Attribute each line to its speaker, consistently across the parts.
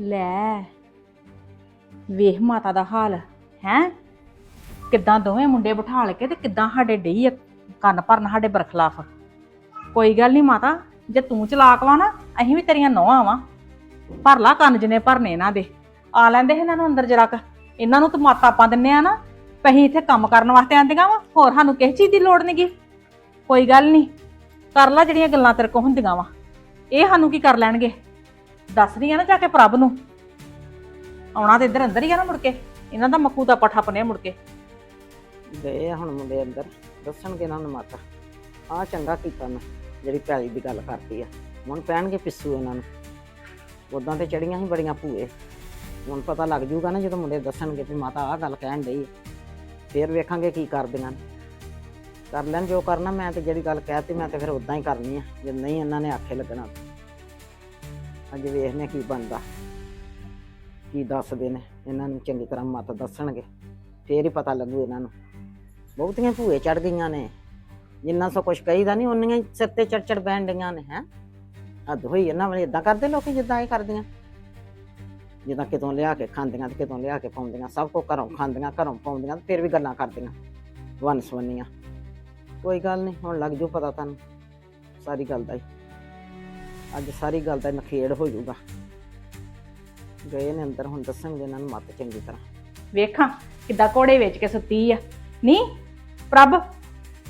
Speaker 1: ਲੈ। ਵੇਖ ਮਾਤਾ ਦਾ ਹਾਲ, ਹੈ? ਕਿੱਦਾਂ ਦੋਵੇਂ ਮੁੰਡੇ ਬਿਠਾ ਲ ਕੇ ਤੇ ਕਿੱਦਾਂ ਸਾਡੇ ਡਈ ਆ ਕੰਨ ਭਰਨ ਸਾਡੇ ਬਰਖਲਾਫ। ਕੋਈ ਗੱਲ ਨਹੀਂ ਮਾਤਾ, ਜੇ ਤੂੰ ਚਲਾਕ ਵਾ ਨਾ, ਅਸੀਂ ਵੀ ਤੇਰੀਆਂ ਨੌਹਾਂ ਵਾਂ। ਭਰ ਲਾ ਕੰਨ ਜਿਨੇ ਭਰਨੇ ਇਹਨਾਂ ਦੇ। ਆ ਲੈਂਦੇ ਇਹਨਾਂ ਨੂੰ ਅੰਦਰ ਜਰਾ ਕ। ਇਹਨਾਂ ਨੂੰ ਤਾਂ ਮਾਤਾ ਆਪਾਂ ਦਿੰਨੇ ਆ ਨਾ, ਵੀ ਅਸੀਂ ਇੱਥੇ ਕੰਮ ਕਰਨ ਵਾਸਤੇ ਆਂਦੀਆਂ ਵਾ, ਹੋਰ ਸਾਨੂੰ ਕਿਸੇ ਚੀਜ਼ ਦੀ ਲੋੜ ਨਹੀਂਗੀ ਕੋਈ ਗੱਲ ਨਹੀਂ ਕਰ ਲੈ ਜਿਹੜੀਆਂ ਗੱਲਾਂ ਤੇਰੇ ਕੋ ਹੁੰਦੀਆਂ ਵਾ। ਇਹ ਸਾਨੂੰ ਕੀ ਕਰ ਲੈਣਗੇ? ਦੱਸ ਰਹੀ ਆ ਨਾ ਜਾ ਕੇ ਪ੍ਰਭ ਨੂੰ। ਆਉਣਾ ਤੇ ਇੱਧਰ ਅੰਦਰ ਹੀ ਆ ਨਾ ਮੁੜ ਕੇ। ਇਹਨਾਂ ਦਾ ਮੱਕੂ ਦਾ ਪੱਠਾ ਪਨੇ ਮੁੜ ਕੇ।
Speaker 2: ਗਏ ਆ ਹੁਣ ਮੁੰਡੇ ਅੰਦਰ। ਦੱਸਣਗੇ ਇਹਨਾਂ ਨੂੰ ਮਾਤਾ। ਆ ਚੰਗਾ ਕੀਤਾ ਮੈਂ ਜਿਹੜੀ ਪੈਲੀ ਦੀ ਗੱਲ ਕਰਤੀ ਆ। ਹੁਣ ਪੈਣਗੇ ਪਿੱਸੂ ਇਹਨਾਂ ਨੂੰ। ਉਦਾਂ ਤੇ ਚੜੀਆਂ ਸੀ ਬੜੀਆਂ ਭੂਏ। ਹੁਣ ਪਤਾ ਲੱਗ ਜੂਗਾ ਨਾ ਜਦੋਂ ਮੁੰਡੇ ਦੱਸਣਗੇ ਵੀ ਮਾਤਾ ਆਹ ਗੱਲ ਕਹਿਣ ਡਈ ਹੈ ਫੇਰ ਵੇਖਾਂਗੇ ਕੀ ਕਰਦੀਆਂ ਨੇ ਕਰ ਲੈਣ ਜੋ ਕਰਨਾ, ਮੈਂ ਤੇ ਜਿਹੜੀ ਗੱਲ ਕਹਿਤੀ, ਮੈਂ ਤੇ ਫਿਰ ਉਦਾਂ ਹੀ ਕਰਨੀ ਆ। ਜੇ ਨਹੀਂ ਇਹਨਾਂ ਨੇ ਆਖੇ ਲੱਗਣਾ ਅੱਜ ਵੇਖਨੇ ਕੀ ਬਣਦਾ। ਕੀ ਦੱਸਦੇ ਨੇ, ਇਹਨਾਂ ਨੂੰ ਚੰਗੀ ਤਰ੍ਹਾਂ ਮਤ ਦੱਸਣਗੇ। ਫੇਰ ਹੀ ਪਤਾ ਲੱਗੂ ਇਹਨਾਂ ਨੂੰ। ਬਹੁਤੀਆਂ ਭੂਏ ਚੜ ਗਈਆਂ ਨੇ। ਜਿੰਨਾ ਸੋ ਕੁਛ ਕਹੀਦਾ ਨਹੀਂ ਉਹਨੀਆਂ ਹੀ ਸਿਰ ਤੇ ਚੜ ਚੜ ਬੈਣ ਡਈਆਂ ਨੇ, ਹੈ। ਹੱਦ ਹੋਈ ਇਹਨਾਂ ਵਾਲੇ ਇਦਾਂ ਕਰਦੇ ਲੋਕੀ, ਜਿੱਦਾਂ ਇਹ ਕਰਦੀਆਂ। ਜਿੱਦਾਂ ਕਿਤੋਂ ਲਿਆ ਕੇ ਖਾਂਦੀਆਂ ਤੇ ਕਿਤੋਂ ਲਿਆ ਕੇ ਪਾਉਂਦੀਆਂ। ਸਭ ਕੋ ਘਰੋਂ ਖਾਂਦੀਆਂ, ਘਰੋਂ ਪਾਉਂਦੀਆਂ ਤੇ ਫਿਰ ਵੀ ਗੱਲਾਂ ਕਰਦੀਆਂ। ਵਨਸਵਨੀਆਂ। ਕੋਈ ਗੱਲ ਨਹੀਂ ਹੁਣ ਲੱਗ ਜੂ ਪਤਾ ਤੁਹਾਨੂੰ। ਸਾਰੀ ਗੱਲ ਦਾ ਹੀ। ਅੱਜ ਸਾਰੀ ਗੱਲ ਦਾ ਨਖੇੜ ਹੋ ਜਾਊਗਾ। ਗਏ ਨੇ ਅੰਦਰ ਹੁਣ ਦੱਸਣਗੇ ਇਹਨਾਂ ਨੂੰ ਮੱਤ ਚੰਗੀ ਤਰ੍ਹਾਂ।
Speaker 1: ਵੇਖਾਂ ਕਿੱਦਾਂ ਕੋੜੇ ਵੇਚ ਕੇ ਸੁੱਤੀ ਆ। ਨਹੀਂ ਪ੍ਰਭ